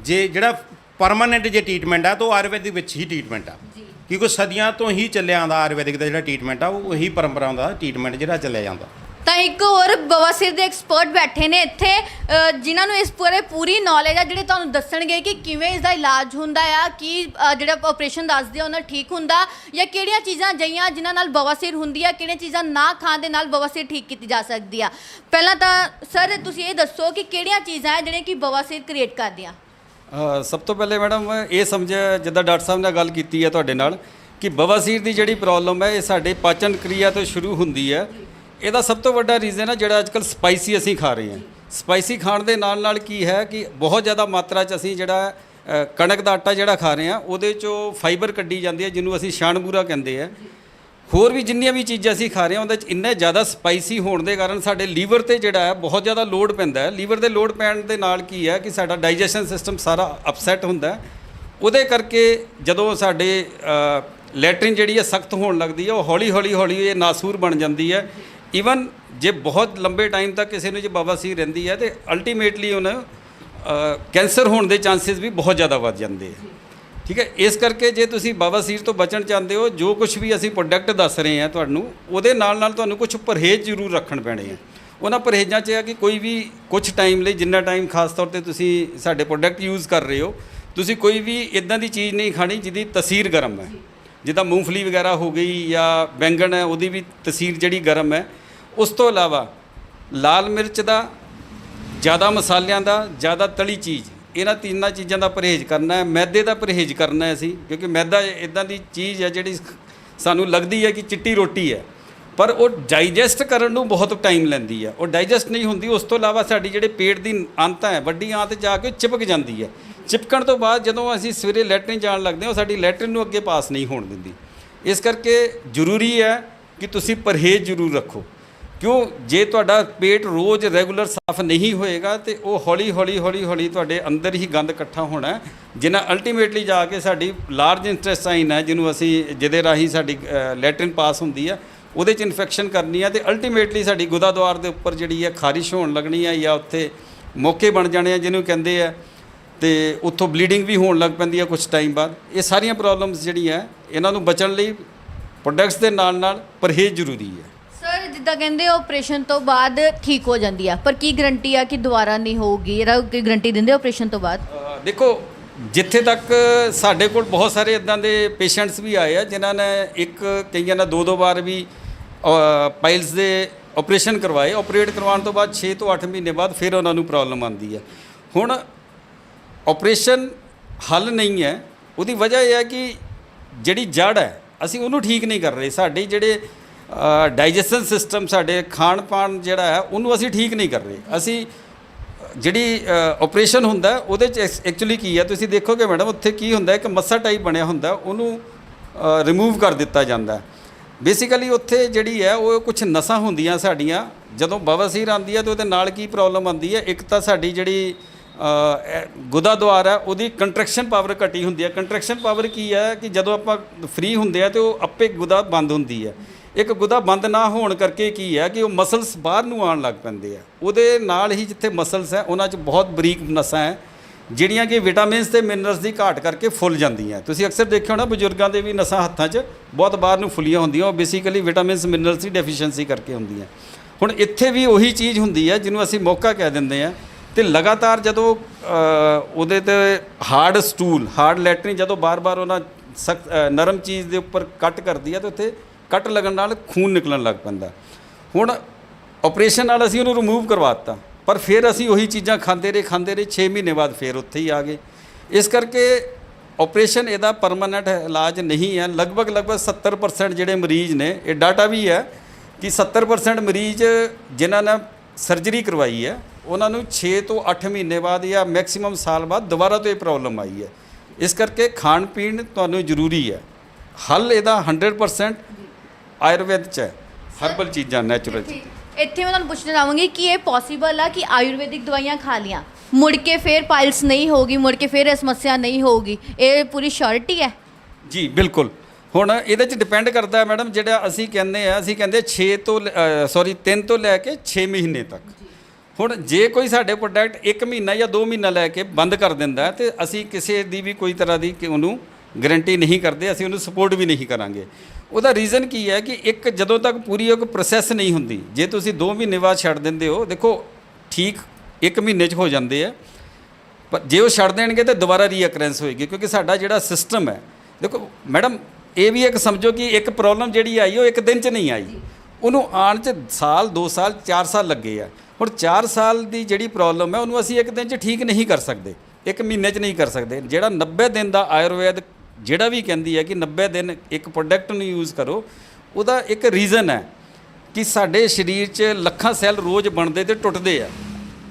ਜੇ ਜਿਹੜਾ ਪਰਮਾਨੈਂਟ ਜੇ ਟ੍ਰੀਟਮੈਂਟ ਆ ਤਾਂ ਉਹ ਆਯੁਰਵੈਦਿਕ ਵਿੱਚ ਹੀ ਟ੍ਰੀਟਮੈਂਟ ਆ। ਜੀ। ਕਿਉਂਕਿ ਸਦੀਆਂ ਤੋਂ ਹੀ ਚੱਲਿਆ ਆਉਂਦਾ ਆਯੁਰਵੈਦਿਕ ਦਾ ਜਿਹੜਾ ਟ੍ਰੀਟਮੈਂਟ ਆ ਉਹ ਉਹੀ ਪਰੰਪਰਾ ਦਾ ਟ੍ਰੀਟਮੈਂਟ ਜਿਹੜਾ ਚੱਲਿਆ ਜਾਂਦਾ। ਤਾਂ ਇੱਕ ਹੋਰ ਬਵਾਸੀਰ ਦੇ ਐਕਸਪਰਟ ਬੈਠੇ ਨੇ ਇੱਥੇ ਅ, ਜਿਨ੍ਹਾਂ ਨੂੰ ਇਸ ਪੂਰੇ ਪੂਰੀ ਨੌਲੇਜ ਆ ਜਿਹੜੇ ਤੁਹਾਨੂੰ ਦੱਸਣਗੇ ਕਿ ਕਿਵੇਂ ਇਸ ਦਾ ਇਲਾਜ ਹੁੰਦਾ ਆ ਕੀ ਅ, ਜਿਹੜਾ ਆਪਰੇਸ਼ਨ ਦੱਸਦੇ ਆ ਉਹਨਾਂ ਠੀਕ ਹੁੰਦਾ ਜਾਂ ਕਿਹੜੀਆਂ ਚੀਜ਼ਾਂ ਜਈਆਂ ਜਿਨ੍ਹਾਂ ਨਾਲ ਬਵਾਸੀਰ ਹੁੰਦੀ ਆ ਕਿਹੜੀਆਂ ਚੀਜ਼ਾਂ ਨਾ ਖਾਣ ਦੇ ਨਾਲ ਬਵਾਸੀਰ ਠੀਕ ਕੀਤੀ ਜਾ ਸਕਦੀ ਆ। ਪਹਿਲਾਂ ਤਾਂ ਸਰ ਤੁਸੀਂ ਇਹ ਦੱਸੋ ਕਿ ਕਿਹੜੀਆਂ ਚੀਜ਼ਾਂ ਹੈ ਜਿਹੜੀਆਂ ਕਿ ਬਵਾਸੀਰ ਕ੍ਰੀਏਟ ਕਰਦੀਆਂ? ਅ, ਸਭ ਤੋਂ ਪਹਿਲੇ ਮੈਡਮ ਇਹ ਸਮਝਿਆ ਜਿੱਦਾਂ ਡਾਕਟਰ ਸਾਹਿਬ ਨੇ ਗੱਲ ਕੀਤੀ ਹੈ ਤੁਹਾਡੇ ਨਾਲ ਕਿ ਬਵਾਸੀਰ ਦੀ ਜਿਹੜੀ ਪ੍ਰੋਬਲਮ ਹੈ ਇਹ ਸਾਡੇ ਪਾਚਨ ਕਿਰਿਆ ਤੋਂ ਸ਼ੁਰੂ ਹੁੰਦੀ ਹੈ ਇਹਦਾ ਸਭ ਤੋਂ ਵੱਡਾ ਰੀਜ਼ਨ ਹੈ ਜਿਹੜਾ ਅੱਜਕੱਲ ਸਪਾਈਸੀ ਅਸੀਂ ਖਾ ਰਹੇ ਹਾਂ। ਸਪਾਈਸੀ ਖਾਣ ਦੇ ਨਾਲ ਨਾਲ ਕੀ ਹੈ ਕਿ ਬਹੁਤ ਜ਼ਿਆਦਾ ਮਾਤਰਾ 'ਚ ਅਸੀਂ ਜਿਹੜਾ ਕਣਕ ਦਾ ਆਟਾ ਜਿਹੜਾ ਖਾ ਰਹੇ ਹਾਂ, ਉਹਦੇ 'ਚੋਂ ਫਾਈਬਰ ਕੱਢੀ ਜਾਂਦੀ ਹੈ, ਜਿਹਨੂੰ ਅਸੀਂ ਛਾਣਬੂਰਾ ਕਹਿੰਦੇ ਆ। ਹੋਰ ਵੀ ਜਿੰਨੀਆਂ ਵੀ ਚੀਜ਼ਾਂ ਅਸੀਂ ਖਾ ਰਹੇ ਹਾਂ, ਉਹਦੇ 'ਚ ਇੰਨੇ ਜ਼ਿਆਦਾ ਸਪਾਈਸੀ ਹੋਣ ਦੇ ਕਾਰਨ ਸਾਡੇ ਲੀਵਰ ਤੇ ਜਿਹੜਾ ਹੈ, ਬਹੁਤ ਜ਼ਿਆਦਾ ਲੋਡ ਪੈਂਦਾ ਹੈ। ਲੀਵਰ ਦੇ ਲੋਡ ਪੈਣ ਦੇ ਨਾਲ ਕੀ ਹੈ ਕਿ ਸਾਡਾ ਡਾਈਜੈਸ਼ਨ ਸਿਸਟਮ ਸਾਰਾ ਅਪਸੈਟ ਹੁੰਦਾ ਹੈ। ਉਹਦੇ ਕਰਕੇ ਜਦੋਂ ਸਾਡੇ ਲੈਟਰਿਨ ਜਿਹੜੀ ਹੈ ਸਖਤ ਹੋਣ ਲੱਗਦੀ ਹੈ, ਉਹ ਹੌਲੀ ਹੌਲੀ ਹੌਲੀ ਇਹ ਨਾਸੂਰ ਬਣ ਜਾਂਦੀ ਹੈ। ਈਵਨ ਜੇ ਬਹੁਤ ਲੰਬੇ ਟਾਈਮ ਤੱਕ ਕਿਸੇ ਨੂੰ ਜੇ ਬਵਾਸੀਰ ਰਹਿੰਦੀ ਹੈ ਤੇ ਅਲਟੀਮੇਟਲੀ ਉਹਨਾਂ ਕੈਂਸਰ ਹੋਣ ਦੇ ਚਾਂਸਸ ਵੀ ਬਹੁਤ ਜ਼ਿਆਦਾ ਵੱਧ ਜਾਂਦੇ ਆ। ਠੀਕ ਹੈ, ਇਸ ਕਰਕੇ ਜੇ ਤੁਸੀਂ ਬਵਾਸੀਰ ਤੋਂ ਬਚਣ ਚਾਹੁੰਦੇ ਹੋ, ਜੋ ਕੁਝ ਵੀ ਅਸੀਂ ਪ੍ਰੋਡਕਟ ਦੱਸ ਰਹੇ ਹਾਂ ਤੁਹਾਨੂੰ, ਉਹਦੇ ਨਾਲ ਨਾਲ ਤੁਹਾਨੂੰ ਕੁਝ ਪਰਹੇਜ਼ ਜ਼ਰੂਰ ਰੱਖਣ ਪੈਣੇ ਆ। ਉਹਨਾਂ ਪਰਹੇਜ਼ਾਂ 'ਚ ਇਹ ਆ ਕਿ ਕੋਈ ਵੀ ਕੁਝ ਟਾਈਮ ਲਈ, ਜਿੰਨਾ ਟਾਈਮ ਖਾਸ ਤੌਰ ਤੇ ਤੁਸੀਂ ਸਾਡੇ ਪ੍ਰੋਡਕਟ ਯੂਜ਼ ਕਰ ਰਹੇ ਹੋ, ਤੁਸੀਂ ਕੋਈ ਵੀ ਇਦਾਂ ਦੀ ਚੀਜ਼ ਨਹੀਂ ਖਾਣੀ ਜਿਹਦੀ ਤਸੀਰ ਗਰਮ ਹੈ। ਜਿੱਦਾਂ ਮੂੰਗਫਲੀ ਵਗੈਰਾ ਹੋ ਗਈ ਜਾਂ ਬੈਂਗਣ ਹੈ, ਉਹਦੀ ਵੀ ਤਸੀਰ ਜਿਹੜੀ ਗਰਮ ਹੈ, ਉਸ ਤੋਂ ਇਲਾਵਾ ਲਾਲ ਮਿਰਚ ਦਾ ਜ਼ਿਆਦਾ ਮਸਾਲਿਆਂ ਦਾ, ਜ਼ਿਆਦਾ ਤਲੀ ਚੀਜ਼, ਇਹਨਾਂ ਤਿੰਨਾਂ ਚੀਜ਼ਾਂ ਦਾ ਪਰਹੇਜ਼ ਕਰਨਾ ਹੈ, ਮੈਦੇ ਦਾ ਪਰਹੇਜ਼ ਕਰਨਾ ਹੈ ਅਸੀਂ, ਕਿਉਂਕਿ ਮੈਦਾ ਇਦਾਂ ਦੀ ਚੀਜ਼ ਹੈ ਜਿਹੜੀ ਸਾਨੂੰ ਲੱਗਦੀ ਹੈ ਕਿ ਚਿੱਟੀ ਰੋਟੀ ਹੈ, ਪਰ ਉਹ ਡਾਈਜੈਸਟ ਕਰਨ ਨੂੰ ਬਹੁਤ ਟਾਈਮ ਲੈਂਦੀ ਹੈ, ਉਹ ਡਾਈਜੈਸਟ ਨਹੀਂ ਹੁੰਦੀ, ਉਸ ਤੋਂ ਇਲਾਵਾ ਸਾਡੀ ਜਿਹੜੇ ਪੇਟ ਦੀ ਅੰਤ ਹੈ, ਵੱਡੀ ਆਂਤ ਜਾ ਕੇ ਚਿਪਕ ਜਾਂਦੀ ਹੈ ਚਿਪਕਣ ਤੋਂ ਬਾਅਦ ਜਦੋਂ ਅਸੀਂ ਸਵੇਰੇ ਲੈਟਰਿਨ ਜਾਣ ਲੱਗਦੇ ਹਾਂ ਉਹ ਸਾਡੀ ਲੈਟਰਿਨ ਨੂੰ ਅੱਗੇ ਪਾਸ ਨਹੀਂ ਹੋਣ ਦਿੰਦੀ। ਇਸ ਕਰਕੇ ਜ਼ਰੂਰੀ ਹੈ ਕਿ ਤੁਸੀਂ ਪਰਹੇਜ਼ ਜ਼ਰੂਰ ਰੱਖੋ। ਕਿਉਂ? ਜੇ ਤੁਹਾਡਾ ਪੇਟ ਰੋਜ਼ ਰੈਗੂਲਰ ਸਾਫ਼ ਨਹੀਂ ਹੋਏਗਾ ਤੇ ਉਹ ਹੌਲੀ ਹੌਲੀ ਹੌਲੀ ਹੌਲੀ ਤੁਹਾਡੇ ਅੰਦਰ ਹੀ ਗੰਦ ਇਕੱਠਾ ਹੋਣਾ ਹੈ, ਜਿਨ੍ਹਾਂ ਅਲਟੀਮੇਟਲੀ ਜਾ ਕੇ ਸਾਡੀ ਲਾਰਜ ਇੰਟੈਸਟਾਈਨ ਹੈ ਜਿਹਨੂੰ ਅਸੀਂ ਜਿਹਦੇ ਰਾਹੀਂ ਸਾਡੀ ਲੈਟਰਿਨ ਪਾਸ ਹੁੰਦੀ ਹੈ ਉਹਦੇ ਚ ਇਨਫੈਕਸ਼ਨ ਕਰਨੀ ਹੈ ਤੇ ਅਲਟੀਮੇਟਲੀ ਸਾਡੀ ਗੁਦਾ ਦੁਆਰ ਦੇ ਉੱਪਰ ਜਿਹੜੀ ਹੈ ਖਾਰਿਸ਼ ਹੋਣ ਲੱਗਣੀ ਹੈ ਜਾਂ ਉੱਥੇ ਮੌਕੇ ਬਣ ਜਾਣੇ ਆ ਜਿਹਨੂੰ ਕਹਿੰਦੇ ਆ ਤੇ ਉੱਥੋਂ ਬਲੀਡਿੰਗ ਵੀ ਹੋਣ ਲੱਗ ਪੈਂਦੀ ਹੈ ਕੁਝ ਟਾਈਮ ਬਾਅਦ। ਇਹ ਸਾਰੀਆਂ ਪ੍ਰੋਬਲਮਸ ਜਿਹੜੀਆਂ ਇਹਨਾਂ ਨੂੰ ਬਚਣ ਲਈ ਪ੍ਰੋਡਕਟਸ ਦੇ ਨਾਲ ਨਾਲ ਪਰਹੇਜ਼ ਜ਼ਰੂਰੀ ਹੈ। ਸਰ ਜਿੱਦਾਂ ਕਹਿੰਦੇ ਆਪਰੇਸ਼ਨ ਤੋਂ ਬਾਅਦ ਠੀਕ ਹੋ ਜਾਂਦੀ ਆ। ਪਰ ਕੀ ਗਰੰਟੀ ਆ ਕਿ ਦੁਬਾਰਾ ਨਹੀਂ ਹੋਊਗੀ? ਇਹਦਾ ਕੋਈ ਗਰੰਟੀ ਦਿੰਦੇ ਆਪਰੇਸ਼ਨ ਤੋਂ ਬਾਅਦ? ਦੇਖੋ ਜਿੱਥੇ ਤੱਕ ਸਾਡੇ ਕੋਲ ਬਹੁਤ ਸਾਰੇ ਇਦਾਂ ਦੇ ਪੇਸ਼ੈਂਟਸ ਵੀ ਆਏ ਆ ਜਿਨ੍ਹਾਂ ਨੇ ਇੱਕ ਕਈਆਂ ਨੇ ਦੋ ਦੋ ਵਾਰ ਵੀ ਪਾਈਲਸ ਦੇ ਆਪਰੇਸ਼ਨ ਕਰਵਾਏ। ਆਪਰੇਟ ਕਰਵਾਉਣ ਤੋਂ ਬਾਅਦ 6 ਤੋਂ 8 ਮਹੀਨੇ ਬਾਅਦ ਫਿਰ ਉਹਨਾਂ ਨੂੰ ਪ੍ਰੋਬਲਮ ਆਉਂਦੀ ਹੈ ਹੁਣ ਆਪਰੇਸ਼ਨ ਹੱਲ ਨਹੀਂ ਹੈ, ਉਹਦੀ ਵਜ੍ਹਾ ਇਹ ਹੈ ਕਿ ਜਿਹੜੀ ਜੜ ਹੈ, ਅਸੀਂ ਉਹਨੂੰ ਠੀਕ ਨਹੀਂ ਕਰ ਰਹੇ। ਸਾਡੇ ਜਿਹੜੇ ਡਾਈਜੈਸ਼ਨ ਸਿਸਟਮ ਸਾਡੇ ਖਾਣ ਪਾਣ ਜਿਹੜਾ ਹੈ, ਉਹਨੂੰ ਅਸੀਂ ਠੀਕ ਨਹੀਂ ਕਰ ਰਹੇ। ਅਸੀਂ ਜਿਹੜੀ ਆਪਰੇਸ਼ਨ ਹੁੰਦਾ ਉਹਦੇ ਚ ਐਕਚੁਅਲੀ ਕੀ ਹੈ, ਤੁਸੀਂ ਦੇਖੋਗੇ ਮੈਡਮ, ਉੱਥੇ ਕੀ ਹੁੰਦਾ ਇੱਕ ਮੱਸਾ ਟਾਈਪ ਬਣਿਆ ਹੁੰਦਾ ਉਹਨੂੰ ਰਿਮੂਵ ਕਰ ਦਿੱਤਾ ਜਾਂਦਾ ਬੇਸਿਕਲੀ ਉੱਥੇ ਜਿਹੜੀ ਹੈ, ਉਹ ਕੁਝ ਨਸਾਂ ਹੁੰਦੀਆਂ ਸਾਡੀਆਂ, ਜਦੋਂ ਬਵਾਸੀਰ ਆਉਂਦੀ ਹੈ, ਤੇ ਉਹਦੇ ਨਾਲ ਕੀ ਪ੍ਰੋਬਲਮ ਆਉਂਦੀ ਹੈ, ਇੱਕ ਤਾਂ ਸਾਡੀ ਜਿਹੜੀ ਅ, ਗੁਦਾ ਦੁਆਰ ਹੈ ਉਹਦੀ ਕੰਟਰੈਕਸ਼ਨ ਪਾਵਰ ਘਟੀ ਹੁੰਦੀ ਹੈ। ਕੰਟਰੈਕਸ਼ਨ ਪਾਵਰ ਕੀ ਹੈ ਕਿ ਜਦੋਂ ਆਪਾਂ ਫ੍ਰੀ ਹੁੰਦੇ ਆ ਤੇ ਉਹ ਆਪੇ ਗੁਦਾ ਬੰਦ ਹੁੰਦੀ ਹੈ। ਇੱਕ ਗੁਦਾ ਬੰਦ ਨਾ ਹੋਣ ਕਰਕੇ ਕੀ ਹੈ ਕਿ ਉਹ ਮਸਲਸ ਬਾਹਰ ਨੂੰ ਆਉਣ ਲੱਗ ਪੈਂਦੇ ਆ। ਉਹਦੇ ਨਾਲ ਹੀ ਜਿੱਥੇ ਮਸਲਸ ਹੈ ਉਹਨਾਂ 'ਚ ਬਹੁਤ ਬਰੀਕ ਨਸਾਂ ਹੈ ਜਿਹੜੀਆਂ ਕਿ ਵਿਟਾਮਿਨਸ ਤੇ ਮਿਨਰਲਸ ਦੀ ਘਾਟ ਕਰਕੇ ਫੁੱਲ ਜਾਂਦੀਆਂ ਤੁਸੀਂ ਅਕਸਰ ਦੇਖਿਆ ਹੋਣਾ ਬਜ਼ੁਰਗਾਂ ਦੇ ਵੀ ਨਸਾਂ ਹੱਥਾਂ 'ਚ ਬਹੁਤ ਬਾਹਰ ਨੂੰ ਫੁੱਲੀਆਂ ਹੁੰਦੀਆਂ ਉਹ ਬੇਸਿਕਲੀ ਵਿਟਾਮਿਨਸ ਮਿਨਰਲਸ ਦੀ ਡੈਫੀਸ਼ੀਐਂਸੀ ਕਰਕੇ ਹੁੰਦੀਆਂ। ਹੁਣ ਇੱਥੇ ਵੀ ਉਹੀ ਚੀਜ਼ ਹੁੰਦੀ ਹੈ ਜਿਹਨੂੰ ਅਸੀਂ ਮੌਕਾ ਕਹਿ ਦਿੰਦੇ ਆ ਤੇ ਲਗਾਤਾਰ ਜਦੋਂ ਉਹਦੇ ਤੇ ਹਾਰਡ ਸਟੂਲ, ਹਾਰਡ ਲੈਟਰਿਨ ਜਦੋਂ ਬਾਰ-ਬਾਰ ਉਹਨਾਂ ਸਖਤ ਨਰਮ ਚੀਜ਼ ਦੇ ਉੱਪਰ ਕੱਟ ਕਰਦੀ ਹੈ ਤੇ ਉੱਥੇ ਕੱਟ ਲੱਗਣ ਨਾਲ ਖੂਨ ਨਿਕਲਣ ਲੱਗ ਪੈਂਦਾ। ਹੁਣ ਆਪਰੇਸ਼ਨ ਨਾਲ ਅਸੀਂ ਉਹਨੂੰ ਰਿਮੂਵ ਕਰਵਾਤਾ, ਪਰ ਫਿਰ ਅਸੀਂ ਉਹੀ ਚੀਜ਼ਾਂ ਖਾਂਦੇ ਰਹੇ ਖਾਂਦੇ ਰਹੇ 6 ਮਹੀਨੇ ਬਾਅਦ ਫਿਰ ਉੱਥੇ ਹੀ ਆ ਗਏ। ਇਸ ਕਰਕੇ ਆਪਰੇਸ਼ਨ ਇਹਦਾ ਪਰਮਾਨੈਂਟ ਇਲਾਜ ਨਹੀਂ ਹੈ। ਲਗਭਗ ਲਗਭਗ 70% ਜਿਹੜੇ ਮਰੀਜ਼ ਨੇ, ਇਹ ਡਾਟਾ ਵੀ ਹੈ ਕਿ 70% ਮਰੀਜ਼ ਜਿਨ੍ਹਾਂ ਨੇ ਸਰਜਰੀ ਕਰਵਾਈ ਹੈ ਉਹਨਾਂ ਨੂੰ 6 ਤੋਂ 8 ਮਹੀਨੇ ਬਾਅਦ ਜਾਂ ਮੈਕਸਿਮਮ ਸਾਲ ਬਾਅਦ ਦੁਬਾਰਾ ਤੋਂ ਇਹ ਪ੍ਰੋਬਲਮ ਆਈ ਹੈ। ਇਸ ਕਰਕੇ ਖਾਣ ਪੀਣ ਤੁਹਾਨੂੰ ਜ਼ਰੂਰੀ ਹੈ। ਹੱਲ ਇਹਦਾ 100% ਆਯੁਰਵੇਦ ਚ ਹੈ। ਹਰਬਲ ਚੀਜ਼ਾਂ ਨੈਚੁਰਲ ਇੱਥੇ ਮੈਂ ਤੁਹਾਨੂੰ ਪੁੱਛਣਾ ਚਾਹਾਂਗੀ ਕਿ ਇਹ ਪੋਸੀਬਲ ਆ ਕਿ ਆਯੁਰਵੈਦਿਕ ਦਵਾਈਆਂ ਖਾ ਲੀਆਂ? ਮੁੜ ਕੇ ਫੇਰ ਪਾਇਲਸ ਨਹੀਂ ਹੋਗੀ ਮੁੜ ਕੇ ਫੇਰ ਇਹ ਸਮੱਸਿਆ ਨਹੀਂ ਹੋਊਗੀ। ਇਹ ਪੂਰੀ ਸ਼ੋਰਿਟੀ ਹੈ? ਜੀ ਬਿਲਕੁਲ। ਹੁਣ ਇਹਦੇ ਚ ਡਿਪੈਂਡ ਕਰਦਾ ਹੈ ਮੈਡਮ ਜਿਹੜਾ ਅਸੀਂ ਕਹਿੰਦੇ ਆ ਅਸੀਂ ਕਹਿੰਦੇ 6 ਤੋਂ ਸੌਰੀ 3 ਤੋਂ ਲੈ ਕੇ 6 ਮਹੀਨੇ ਤੱਕ। ਹੁਣ ਜੇ ਕੋਈ ਸਾਡੇ ਪ੍ਰੋਡਕਟ 1 ਮਹੀਨਾ ਜਾਂ 2 ਮਹੀਨਾ ਲੈ ਕੇ ਬੰਦ ਕਰ ਦਿੰਦਾ ਹੈ, ਤੇ ਅਸੀਂ ਕਿਸੇ ਦੀ ਵੀ ਕੋਈ ਤਰ੍ਹਾਂ ਦੀ ਕਿ ਉਹਨੂੰ ਗਾਰੰਟੀ ਨਹੀਂ ਕਰਦੇ, ਅਸੀਂ ਉਹਨੂੰ ਸਪੋਰਟ ਵੀ ਨਹੀਂ ਕਰਾਂਗੇ। ਉਹਦਾ ਰੀਜ਼ਨ ਕੀ ਹੈ ਕਿ ਇੱਕ ਜਦੋਂ ਤੱਕ ਪੂਰੀ ਇੱਕ ਪ੍ਰੋਸੈਸ ਨਹੀਂ ਹੁੰਦੀ, ਜੇ ਤੁਸੀਂ 2 ਮਹੀਨੇ ਬਾਅਦ ਛੱਡ ਦਿੰਦੇ ਹੋ, ਦੇਖੋ ਠੀਕ 1 ਮਹੀਨੇ 'ਚ ਹੋ ਜਾਂਦੇ ਆ, ਪਰ ਜੇ ਉਹ ਛੱਡ ਦੇਣਗੇ ਤਾਂ ਦੁਬਾਰਾ ਰੀਅਕਰੈਂਸ ਹੋਏਗੀ, ਕਿਉਂਕਿ ਸਾਡਾ ਜਿਹੜਾ ਸਿਸਟਮ ਹੈ, ਦੇਖੋ ਮੈਡਮ ਇਹ ਵੀ ਇੱਕ ਸਮਝੋ ਕਿ ਇੱਕ ਪ੍ਰੋਬਲਮ ਜਿਹੜੀ ਆਈ, ਉਹ ਇੱਕ ਦਿਨ 'ਚ ਨਹੀਂ ਆਈ। ਉਹਨੂੰ ਆਉਣ 'ਚ ਸਾਲ 2 ਸਾਲ 4 ਸਾਲ ਲੱਗੇ ਆ। ਹੁਣ 4 ਸਾਲ ਦੀ ਜਿਹੜੀ ਪ੍ਰੋਬਲਮ ਹੈ, ਉਹਨੂੰ ਅਸੀਂ ਇੱਕ ਦਿਨ 'ਚ ਠੀਕ ਨਹੀਂ ਕਰ ਸਕਦੇ, ਇੱਕ ਮਹੀਨੇ 'ਚ ਨਹੀਂ ਕਰ ਸਕਦੇ। ਜਿਹੜਾ 90 ਦਿਨ ਦਾ ਆਯੁਰਵੇਦ ਜਿਹੜਾ ਵੀ ਕਹਿੰਦੀ ਹੈ ਕਿ 90 ਦਿਨ ਇੱਕ ਪ੍ਰੋਡਕਟ ਨੂੰ ਯੂਜ਼ ਕਰੋ, ਉਹਦਾ ਇੱਕ ਰੀਜ਼ਨ ਹੈ ਕਿ ਸਾਡੇ ਸਰੀਰ 'ਚ ਲੱਖਾਂ ਸੈੱਲ ਰੋਜ਼ ਬਣਦੇ ਤੇ ਟੁੱਟਦੇ ਆ।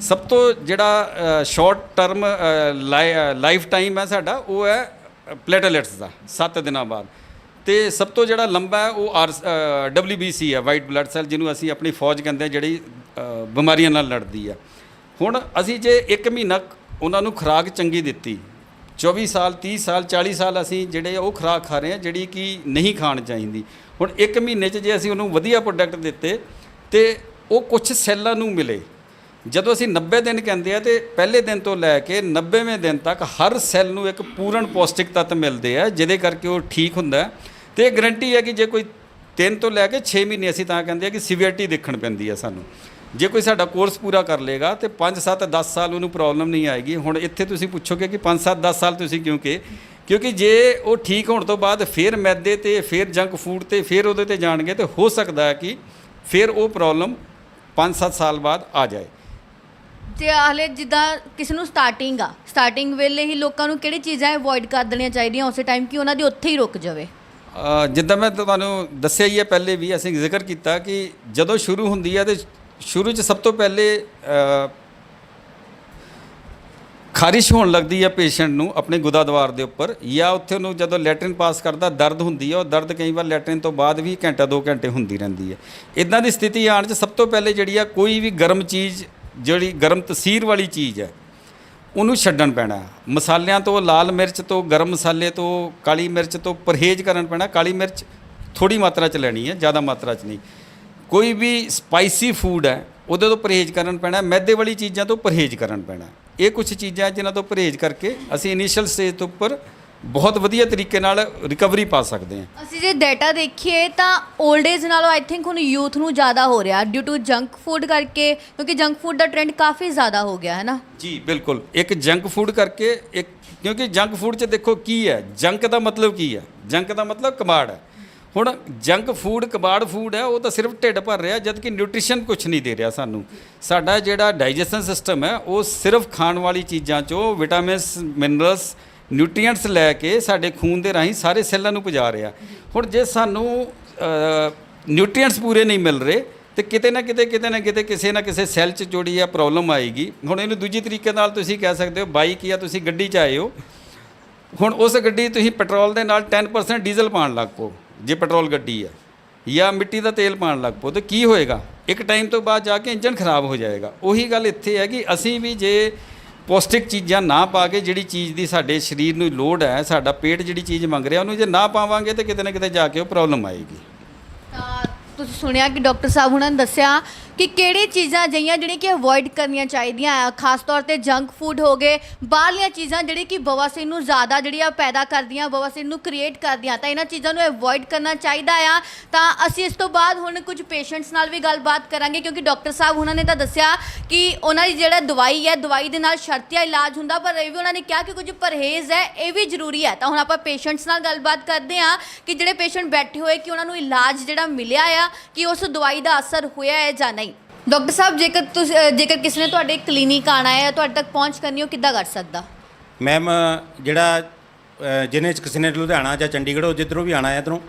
ਸਭ ਤੋਂ ਜਿਹੜਾ ਸ਼ਾਰਟ ਟਰਮ ਲਾਈਫ ਟਾਈਮ ਹੈ ਸਾਡਾ, ਉਹ ਹੈ ਪਲੇਟਲੇਟਸ ਦਾ 7 ਦਿਨਾਂ ਬਾਅਦ। ਤੇ ਸਭ ਤੋਂ ਜਿਹੜਾ ਲੰਬਾ ਹੈ, ਉਹ ਆਰ ਡਬਲਯੂਬੀਸੀ ਹੈ ਵਾਈਟ ਬਲੱਡ ਸੈੱਲ ਜਿਹਨੂੰ ਅਸੀਂ ਆਪਣੀ ਫੌਜ ਕਹਿੰਦੇ ਜਿਹੜੀ ਬਿਮਾਰੀਆਂ ਨਾਲ ਲੜਦੀ ਆ। ਹੁਣ ਅਸੀਂ ਜੇ 1 ਮਹੀਨਾ ਉਹਨਾਂ ਨੂੰ ਖੁਰਾਕ ਚੰਗੀ ਦਿੱਤੀ 24 ਸਾਲ 30 ਸਾਲ 40 ਸਾਲ ਅਸੀਂ ਜਿਹੜੇ ਉਹ ਖੁਰਾਕ ਖਾ ਰਹੇ ਹਾਂ, ਜਿਹੜੀ ਕਿ ਨਹੀਂ ਖਾਣ ਚਾਹੀਦੀ। ਹੁਣ 1 ਮਹੀਨੇ 'ਚ ਜੇ ਅਸੀਂ ਉਹਨੂੰ ਵਧੀਆ ਪ੍ਰੋਡਕਟ ਦਿੱਤੇ ਤੇ ਉਹ ਕੁਝ ਸੈੱਲਾਂ ਨੂੰ ਮਿਲੇ। ਜਦੋਂ ਅਸੀਂ 90 ਦਿਨ ਕਹਿੰਦੇ ਆ ਤੇ ਪਹਿਲੇ ਦਿਨ ਤੋਂ ਲੈ ਕੇ 90ਵੇਂ ਦਿਨ ਤੱਕ ਹਰ ਸੈੱਲ ਨੂੰ ਇੱਕ ਪੂਰਨ ਪੌਸ਼ਟਿਕ ਤੱਤ ਮਿਲਦੇ ਆ, ਜਿਹਦੇ ਕਰਕੇ ਉਹ ਠੀਕ ਹੁੰਦਾ। ਹੈ। ਤੇ ਇਹ ਗਰੰਟੀ ਹੈ ਕਿ ਜੇ ਕੋਈ 3 ਤੋਂ ਲੈ ਕੇ 6 ਮਹੀਨੇ ਅਸੀਂ ਤਾਂ ਕਹਿੰਦੇ ਆ ਕਿ ਸਿਵੀਅਰਟੀ ਦੇਖਣ ਪੈਂਦੀ ਹੈ ਸਾਨੂੰ। ਜੇ ਕੋਈ ਸਾਡਾ ਕੋਰਸ ਪੂਰਾ ਕਰ ਲੇਗਾ ਤੇ 5 7 10 ਸਾਲ ਉਹਨੂੰ ਪ੍ਰੋਬਲਮ ਨਹੀਂ ਆਏਗੀ। ਹੁਣ ਇੱਥੇ ਤੁਸੀਂ ਪੁੱਛੋਗੇ ਕਿ 5 7 10 ਸਾਲ ਤੁਸੀਂ ਕਿਉਂ ਕਿ ਕਿਉਂਕਿ ਜੇ ਉਹ ਠੀਕ ਹੋਣ ਤੋਂ ਬਾਅਦ ਫਿਰ ਮੈਦੇ ਤੇ ਫਿਰ ਜੰਕ ਫੂਡ ਤੇ ਫਿਰ ਉਹਦੇ ਤੇ ਜਾਣਗੇ ਤੇ ਹੋ ਸਕਦਾ ਹੈ ਕਿ ਫਿਰ ਉਹ ਪ੍ਰੋਬਲਮ 5-7 ਸਾਲ ਬਾਅਦ ਆ ਜਾਏ। ਤੇ ਹਾਲੇ ਜਿੱਦਾਂ ਕਿਸੇ ਨੂੰ ਸਟਾਰਟਿੰਗ ਆ ਸਟਾਰਟਿੰਗ ਵੇਲੇ ਹੀ ਲੋਕਾਂ ਨੂੰ ਕਿਹੜੀ ਚੀਜ਼ਾਂ ਅਵੋਇਡ ਕਰ ਦੇਣੀਆਂ ਚਾਹੀਦੀਆਂ ਉਸੇ ਟਾਈਮ ਕਿ ਉਹਨਾਂ ਦੀ ਉੱਥੇ ਹੀ ਰੁਕ ਜਾਵੇ। ਜਿੱਦਾਂ ਮੈਂ ਤੁਹਾਨੂੰ ਦੱਸਿਆ ਹੀ ਹੈ ਪਹਿਲੇ ਵੀ ਅਸੀਂ ਜ਼ਿਕਰ ਕੀਤਾ ਕਿ ਜਦੋਂ ਸ਼ੁਰੂ ਹੁੰਦੀ ਹੈ ਤੇ ਸ਼ੁਰੂ 'ਚ ਸਭ ਤੋਂ ਪਹਿਲੇ ਖਾਰਿਸ਼ ਹੋਣ ਲੱਗਦੀ ਹੈ ਪੇਸ਼ੈਂਟ ਨੂੰ ਆਪਣੇ ਗੁਦਾ ਗੁਦਾਦਵਾਰ ਦੇ ਉੱਪਰ, ਜਾਂ ਉੱਥੇ ਉਹਨੂੰ ਜਦੋਂ ਲੈਟਰਨ ਪਾਸ ਕਰਦਾ, ਦਰਦ ਹੁੰਦੀ ਹੈ, ਉਹ ਦਰਦ ਕਈ ਵਾਰ ਲੈਟਰਨ ਤੋਂ ਬਾਅਦ ਵੀ ਘੰਟਾ 2 ਘੰਟੇ ਹੁੰਦੀ ਰਹਿੰਦੀ ਹੈ। ਇਦਾਂ ਦੀ ਸਥਿਤੀ ਆਉਣ 'ਚ ਸਭ ਤੋਂ ਪਹਿਲੇ ਜਿਹੜੀ ਆ, ਕੋਈ ਵੀ ਗਰਮ ਚੀਜ਼, ਜਿਹੜੀ ਗਰਮ ਤਸੀਰ ਵਾਲੀ ਚੀਜ਼ ਹੈ, ਉਹਨੂੰ ਛੱਡਣ ਪੈਣਾ ਮਸਾਲਿਆਂ ਤੋਂ ਲਾਲ ਮਿਰਚ ਤੋਂ ਗਰਮ ਮਸਾਲੇ ਤੋਂ ਕਾਲੀ ਮਿਰਚ ਤੋਂ ਪਰਹੇਜ਼ ਕਰਨ ਪੈਣਾ, ਕਾਲੀ ਮਿਰਚ ਥੋੜੀ ਮਾਤਰਾ 'ਚ ਲੈਣੀ ਹੈ, ਜ਼ਿਆਦਾ ਮਾਤਰਾ 'ਚ ਨਹੀਂ। ਕੋਈ ਵੀ ਸਪਾਈਸੀ ਫੂਡ ਹੈ ਉਹਦੇ ਤੋਂ ਪਰਹੇਜ਼ ਕਰਨ ਪੈਣਾ ਮੈਦੇ ਵਾਲੀ ਚੀਜ਼ਾਂ ਤੋਂ ਪਰਹੇਜ਼ ਕਰਨ ਪੈਣਾ। ਇਹ ਕੁਝ ਚੀਜ਼ਾਂ ਜਿਨ੍ਹਾਂ ਤੋਂ ਪਰਹੇਜ਼ ਕਰਕੇ ਅਸੀਂ ਇਨੀਸ਼ੀਅਲ ਸਟੇਜ ਤੋਂ ਉੱਪਰ ਬਹੁਤ ਵਧੀਆ ਤਰੀਕੇ ਨਾਲ ਰਿਕਵਰੀ ਪਾ ਸਕਦੇ ਹਾਂ। ਅਸੀਂ ਜੇ ਡਾਟਾ ਦੇਖੀਏ ਤਾਂ 올ਡ ਏਜ ਨਾਲੋਂ ਆਈ ਥਿੰਕ ਹੁਣ ਯੂਥ ਨੂੰ ਜ਼ਿਆਦਾ ਹੋ ਰਿਹਾ ਡਿਊ ਟੂ ਜੰਕ ਫੂਡ ਕਰਕੇ ਕਿਉਂਕਿ ਜੰਕ ਫੂਡ ਦਾ ਟ੍ਰੈਂਡ ਕਾਫੀ ਜ਼ਿਆਦਾ ਹੋ ਗਿਆ ਹੈ ਨਾ ਜੀ ਬਿਲਕੁਲ। ਇੱਕ ਜੰਕ ਫੂਡ ਕਰਕੇ ਇੱਕ ਕਿਉਂਕਿ ਜੰਕ ਫੂਡ 'ਚ ਦੇਖੋ ਕੀ ਹੈ? ਜੰਕ ਦਾ ਮਤਲਬ ਕੀ ਹੈ? ਜੰਕ ਦਾ ਮਤਲਬ ਕਬਾੜ ਹੈ। ਹੁਣ ਜੰਕ ਫੂਡ, ਕਬਾੜ ਫੂਡ ਹੈ, ਉਹ ਤਾਂ ਸਿਰਫ ਢਿੱਡ ਭਰ ਰਿਹਾ ਜਦ ਕਿ ਨਿਊਟ੍ਰੀਸ਼ਨ ਕੁਝ ਨਹੀਂ ਦੇ ਰਿਹਾ ਸਾਨੂੰ। ਸਾਡਾ ਜਿਹੜਾ ਡਾਈਜੈਸ਼ਨ ਸਿਸਟਮ ਹੈ, ਉਹ ਸਿਰਫ ਖਾਣ ਵਾਲੀ ਚੀਜ਼ਾਂ 'ਚੋਂ ਵਿਟਾਮਿਨਸ, ਮਿਨਰਲਸ, ਨਿਊਟ੍ਰੀਐਂਟਸ ਲੈ ਕੇ ਸਾਡੇ ਖੂਨ ਦੇ ਰਾਹੀਂ ਸਾਰੇ ਸੈੱਲਾਂ ਨੂੰ ਪਹੁੰਚਾ ਰਿਹਾ। ਹੁਣ ਜੇ ਸਾਨੂੰ ਨਿਊਟ੍ਰੀਐਂਟਸ ਪੂਰੇ ਨਹੀਂ ਮਿਲ ਰਹੇ, ਤੇ ਕਿਤੇ ਨਾ ਕਿਤੇ ਕਿਤੇ ਨਾ ਕਿਤੇ ਕਿਸੇ ਨਾ ਕਿਸੇ ਸੈੱਲ 'ਚ ਜੋੜੀ ਆ ਪ੍ਰੋਬਲਮ ਆਏਗੀ। ਹੁਣ ਇਹਨੂੰ ਦੂਜੀ ਤਰੀਕੇ ਨਾਲ ਤੁਸੀਂ ਕਹਿ ਸਕਦੇ ਹੋ, ਬਾਈਕ ਜਾਂ ਤੁਸੀਂ ਗੱਡੀ 'ਚ ਆਏ ਹੋ, ਹੁਣ ਉਸ ਗੱਡੀ ਤੁਸੀਂ ਪੈਟਰੋਲ ਦੇ ਨਾਲ 10% ਡੀਜ਼ਲ ਪਾਉਣ ਲੱਗ ਪਓ। ਜੇ ਪੈਟਰੋਲ ਗੱਡੀ ਹੈ ਜਾਂ ਮਿੱਟੀ ਦਾ ਤੇਲ ਪਾਉਣ ਲੱਗ ਪਓ, ਤੇ ਕੀ ਹੋਏਗਾ? ਇੱਕ ਟਾਈਮ ਤੋਂ ਬਾਅਦ ਜਾ ਕੇ ਇੰਜਨ ਖਰਾਬ ਹੋ ਜਾਏਗਾ। ਉਹੀ ਗੱਲ ਇੱਥੇ ਹੈ ਕਿ ਅਸੀਂ ਵੀ ਜੇ ਪੌਸ਼ਟਿਕ ਚੀਜ਼ਾਂ ਨਾ ਪਾ ਕੇ ਜਿਹੜੀ ਚੀਜ਼ ਦੀ ਸਾਡੇ ਸਰੀਰ ਨੂੰ ਲੋੜ ਹੈ, ਸਾਡਾ ਪੇਟ ਜਿਹੜੀ ਚੀਜ਼ ਮੰਗ ਰਿਹਾ, ਉਹਨੂੰ ਜੇ ਨਾ ਪਾਵਾਂਗੇ ਤੇ ਕਿਤੇ ਨਾ ਕਿਤੇ ਜਾ ਕੇ ਉਹ ਪ੍ਰੋਬਲਮ ਆਏਗੀ। ਤਾਂ ਤੁਸੀਂ ਸੁਣਿਆ ਕਿ ਡਾਕਟਰ ਸਾਹਿਬ ਉਹਨਾਂ ਨੇ ਦੱਸਿਆ ਕਿ ਕਿਹੜੀ ਚੀਜ਼ਾਂ ਅਜਿਹੀਆਂ ਜਿਹੜੀਆਂ ਕਿ ਅਵੋਇਡ ਕਰਨੀਆਂ ਚਾਹੀਦੀਆਂ ਆ, ਖਾਸ ਤੌਰ ਤੇ ਜੰਕ ਫੂਡ ਹੋ ਗਏ, ਬਾਹਰਲੀਆਂ ਚੀਜ਼ਾਂ ਜਿਹੜੀ ਕਿ ਬਵਾਸੀਰ ਨੂੰ ਜ਼ਿਆਦਾ ਜਿਹੜੀ ਆ ਪੈਦਾ ਕਰਦੀਆਂ ਬਵਾਸੀਰ ਨੂੰ ਕ੍ਰੀਏਟ ਕਰਦੀਆਂ, ਤਾਂ ਇਹਨਾਂ ਚੀਜ਼ਾਂ ਨੂੰ ਅਵੋਇਡ ਕਰਨਾ ਚਾਹੀਦਾ ਆ। ਤਾਂ ਅਸੀਂ ਇਸ ਤੋਂ ਬਾਅਦ ਹੁਣ ਕੁਝ ਪੇਸ਼ੈਂਟਸ ਨਾਲ ਵੀ ਗੱਲਬਾਤ ਕਰਾਂਗੇ, ਕਿਉਂਕਿ ਡਾਕਟਰ ਸਾਹਿਬ ਉਹਨਾਂ ਨੇ ਤਾਂ ਦੱਸਿਆ ਕਿ ਉਹਨਾਂ ਦੀ ਜਿਹੜਾ ਦਵਾਈ ਹੈ, ਦਵਾਈ ਦੇ ਨਾਲ ਸ਼ਰਤੀਆ ਇਲਾਜ ਹੁੰਦਾ, ਪਰ ਇਹ ਵੀ ਉਹਨਾਂ ਨੇ ਕਿਹਾ ਕਿ ਕੁਝ ਪਰਹੇਜ਼ ਹੈ, ਇਹ ਵੀ ਜ਼ਰੂਰੀ ਹੈ। ਤਾਂ ਹੁਣ ਆਪਾਂ ਪੇਸ਼ੈਂਟਸ ਨਾਲ ਗੱਲਬਾਤ ਕਰਦੇ ਹਾਂ ਕਿ ਜਿਹੜੇ ਪੇਸ਼ੈਂਟ ਬੈਠੇ ਹੋਏ ਕਿ ਉਹਨਾਂ ਨੂੰ ਇਲਾਜ ਜਿਹੜਾ ਮਿਲਿਆ ਆ, ਕਿ ਉਸ ਦਵਾਈ ਦਾ ਅਸਰ ਹੋਇਆ ਹੈ ਜਾਂ ਨਹੀਂ। ਡਾਕਟਰ ਸਾਹਿਬ ਜੇਕਰ ਤੁਸੀਂ ਅ, ਜੇਕਰ ਕਿਸੇ ਨੇ ਤੁਹਾਡੇ ਕਲੀਨਿਕ ਆਣਾ ਹੈ ਤੁਹਾਡੇ ਤੱਕ ਪਹੁੰਚ ਕਰਨੀ ਉਹ ਕਿੱਦਾਂ ਕਰ ਸਕਦਾ? ਮੈਮ ਜਿਹੜਾ ਅ, ਜਿਹਨੇ ਕਿਸੇ ਨੇ ਲੁਧਿਆਣਾ ਜਾਂ ਚੰਡੀਗੜ੍ਹ ਉਹ ਜਿੱਧਰੋਂ ਵੀ ਆਣਾ ਹੈ ਇੱਧਰੋਂ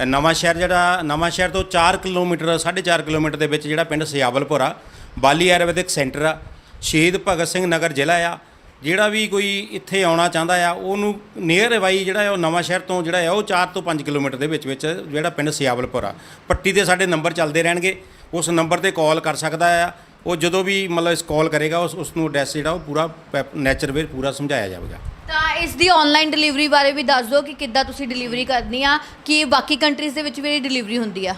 ਅ, ਨਵਾਂ ਸ਼ਹਿਰ ਜਿਹੜਾ ਨਵਾਂ ਸ਼ਹਿਰ ਤੋਂ 4 ਕਿਲੋਮੀਟਰ 4.5 ਕਿਲੋਮੀਟਰ ਦੇ ਵਿੱਚ ਜਿਹੜਾ ਪਿੰਡ ਸਿਆਵਲਪੁਰ ਆ ਬਾਲੀ ਆਯੁਰਵੈਦਿਕ ਸੈਂਟਰ ਆ ਸ਼ਹੀਦ ਭਗਤ ਸਿੰਘ ਨਗਰ ਜ਼ਿਲ੍ਹਾ ਆ ਜਿਹੜਾ ਵੀ ਕੋਈ ਇੱਥੇ ਆਉਣਾ ਚਾਹੁੰਦਾ ਆ ਉਹਨੂੰ ਨੀਅਰ ਬਾਈ ਜਿਹੜਾ ਹੈ ਉਹ ਨਵਾਂ ਸ਼ਹਿਰ ਤੋਂ ਜਿਹੜਾ ਆ ਉਹ 4 ਤੋਂ 5 ਕਿਲੋਮੀਟਰ ਦੇ ਵਿੱਚ ਵਿੱਚ ਜਿਹੜਾ ਪਿੰਡ ਸਿਆਵਲਪੁਰ ਆ। ਪੱਟੀ ਦੇ ਸਾਡੇ ਨੰਬਰ ਚੱਲਦੇ ਰਹਿਣਗੇ। ਉਸ ਨੰਬਰ ਤੇ ਕਾਲ ਕਰ ਸਕਦਾ ਆ। ਉਹ ਜਦੋਂ ਵੀ ਮਤਲਬ ਇਸ ਕਾਲ ਕਰੇਗਾ ਉਸ ਉਸ ਨੂੰ ਐਡਰੈਸ ਜਿਹੜਾ ਉਹ ਪੂਰਾ ਨੇਚਰ ਵੇ ਪੂਰਾ ਸਮਝਾਇਆ ਜਾਵੇਗਾ। ਤਾਂ ਇਸ ਦੀ ਆਨਲਾਈਨ ਡਿਲੀਵਰੀ ਬਾਰੇ ਵੀ ਦੱਸ ਦਿਓ ਕਿ ਕਿੱਦਾਂ ਤੁਸੀਂ ਡਿਲੀਵਰੀ ਕਰਨੀ ਆ ਕਿ ਬਾਕੀ ਕੰਟਰੀਜ਼ ਦੇ ਵਿੱਚ ਵੀ ਡਿਲੀਵਰੀ ਹੁੰਦੀ ਆ।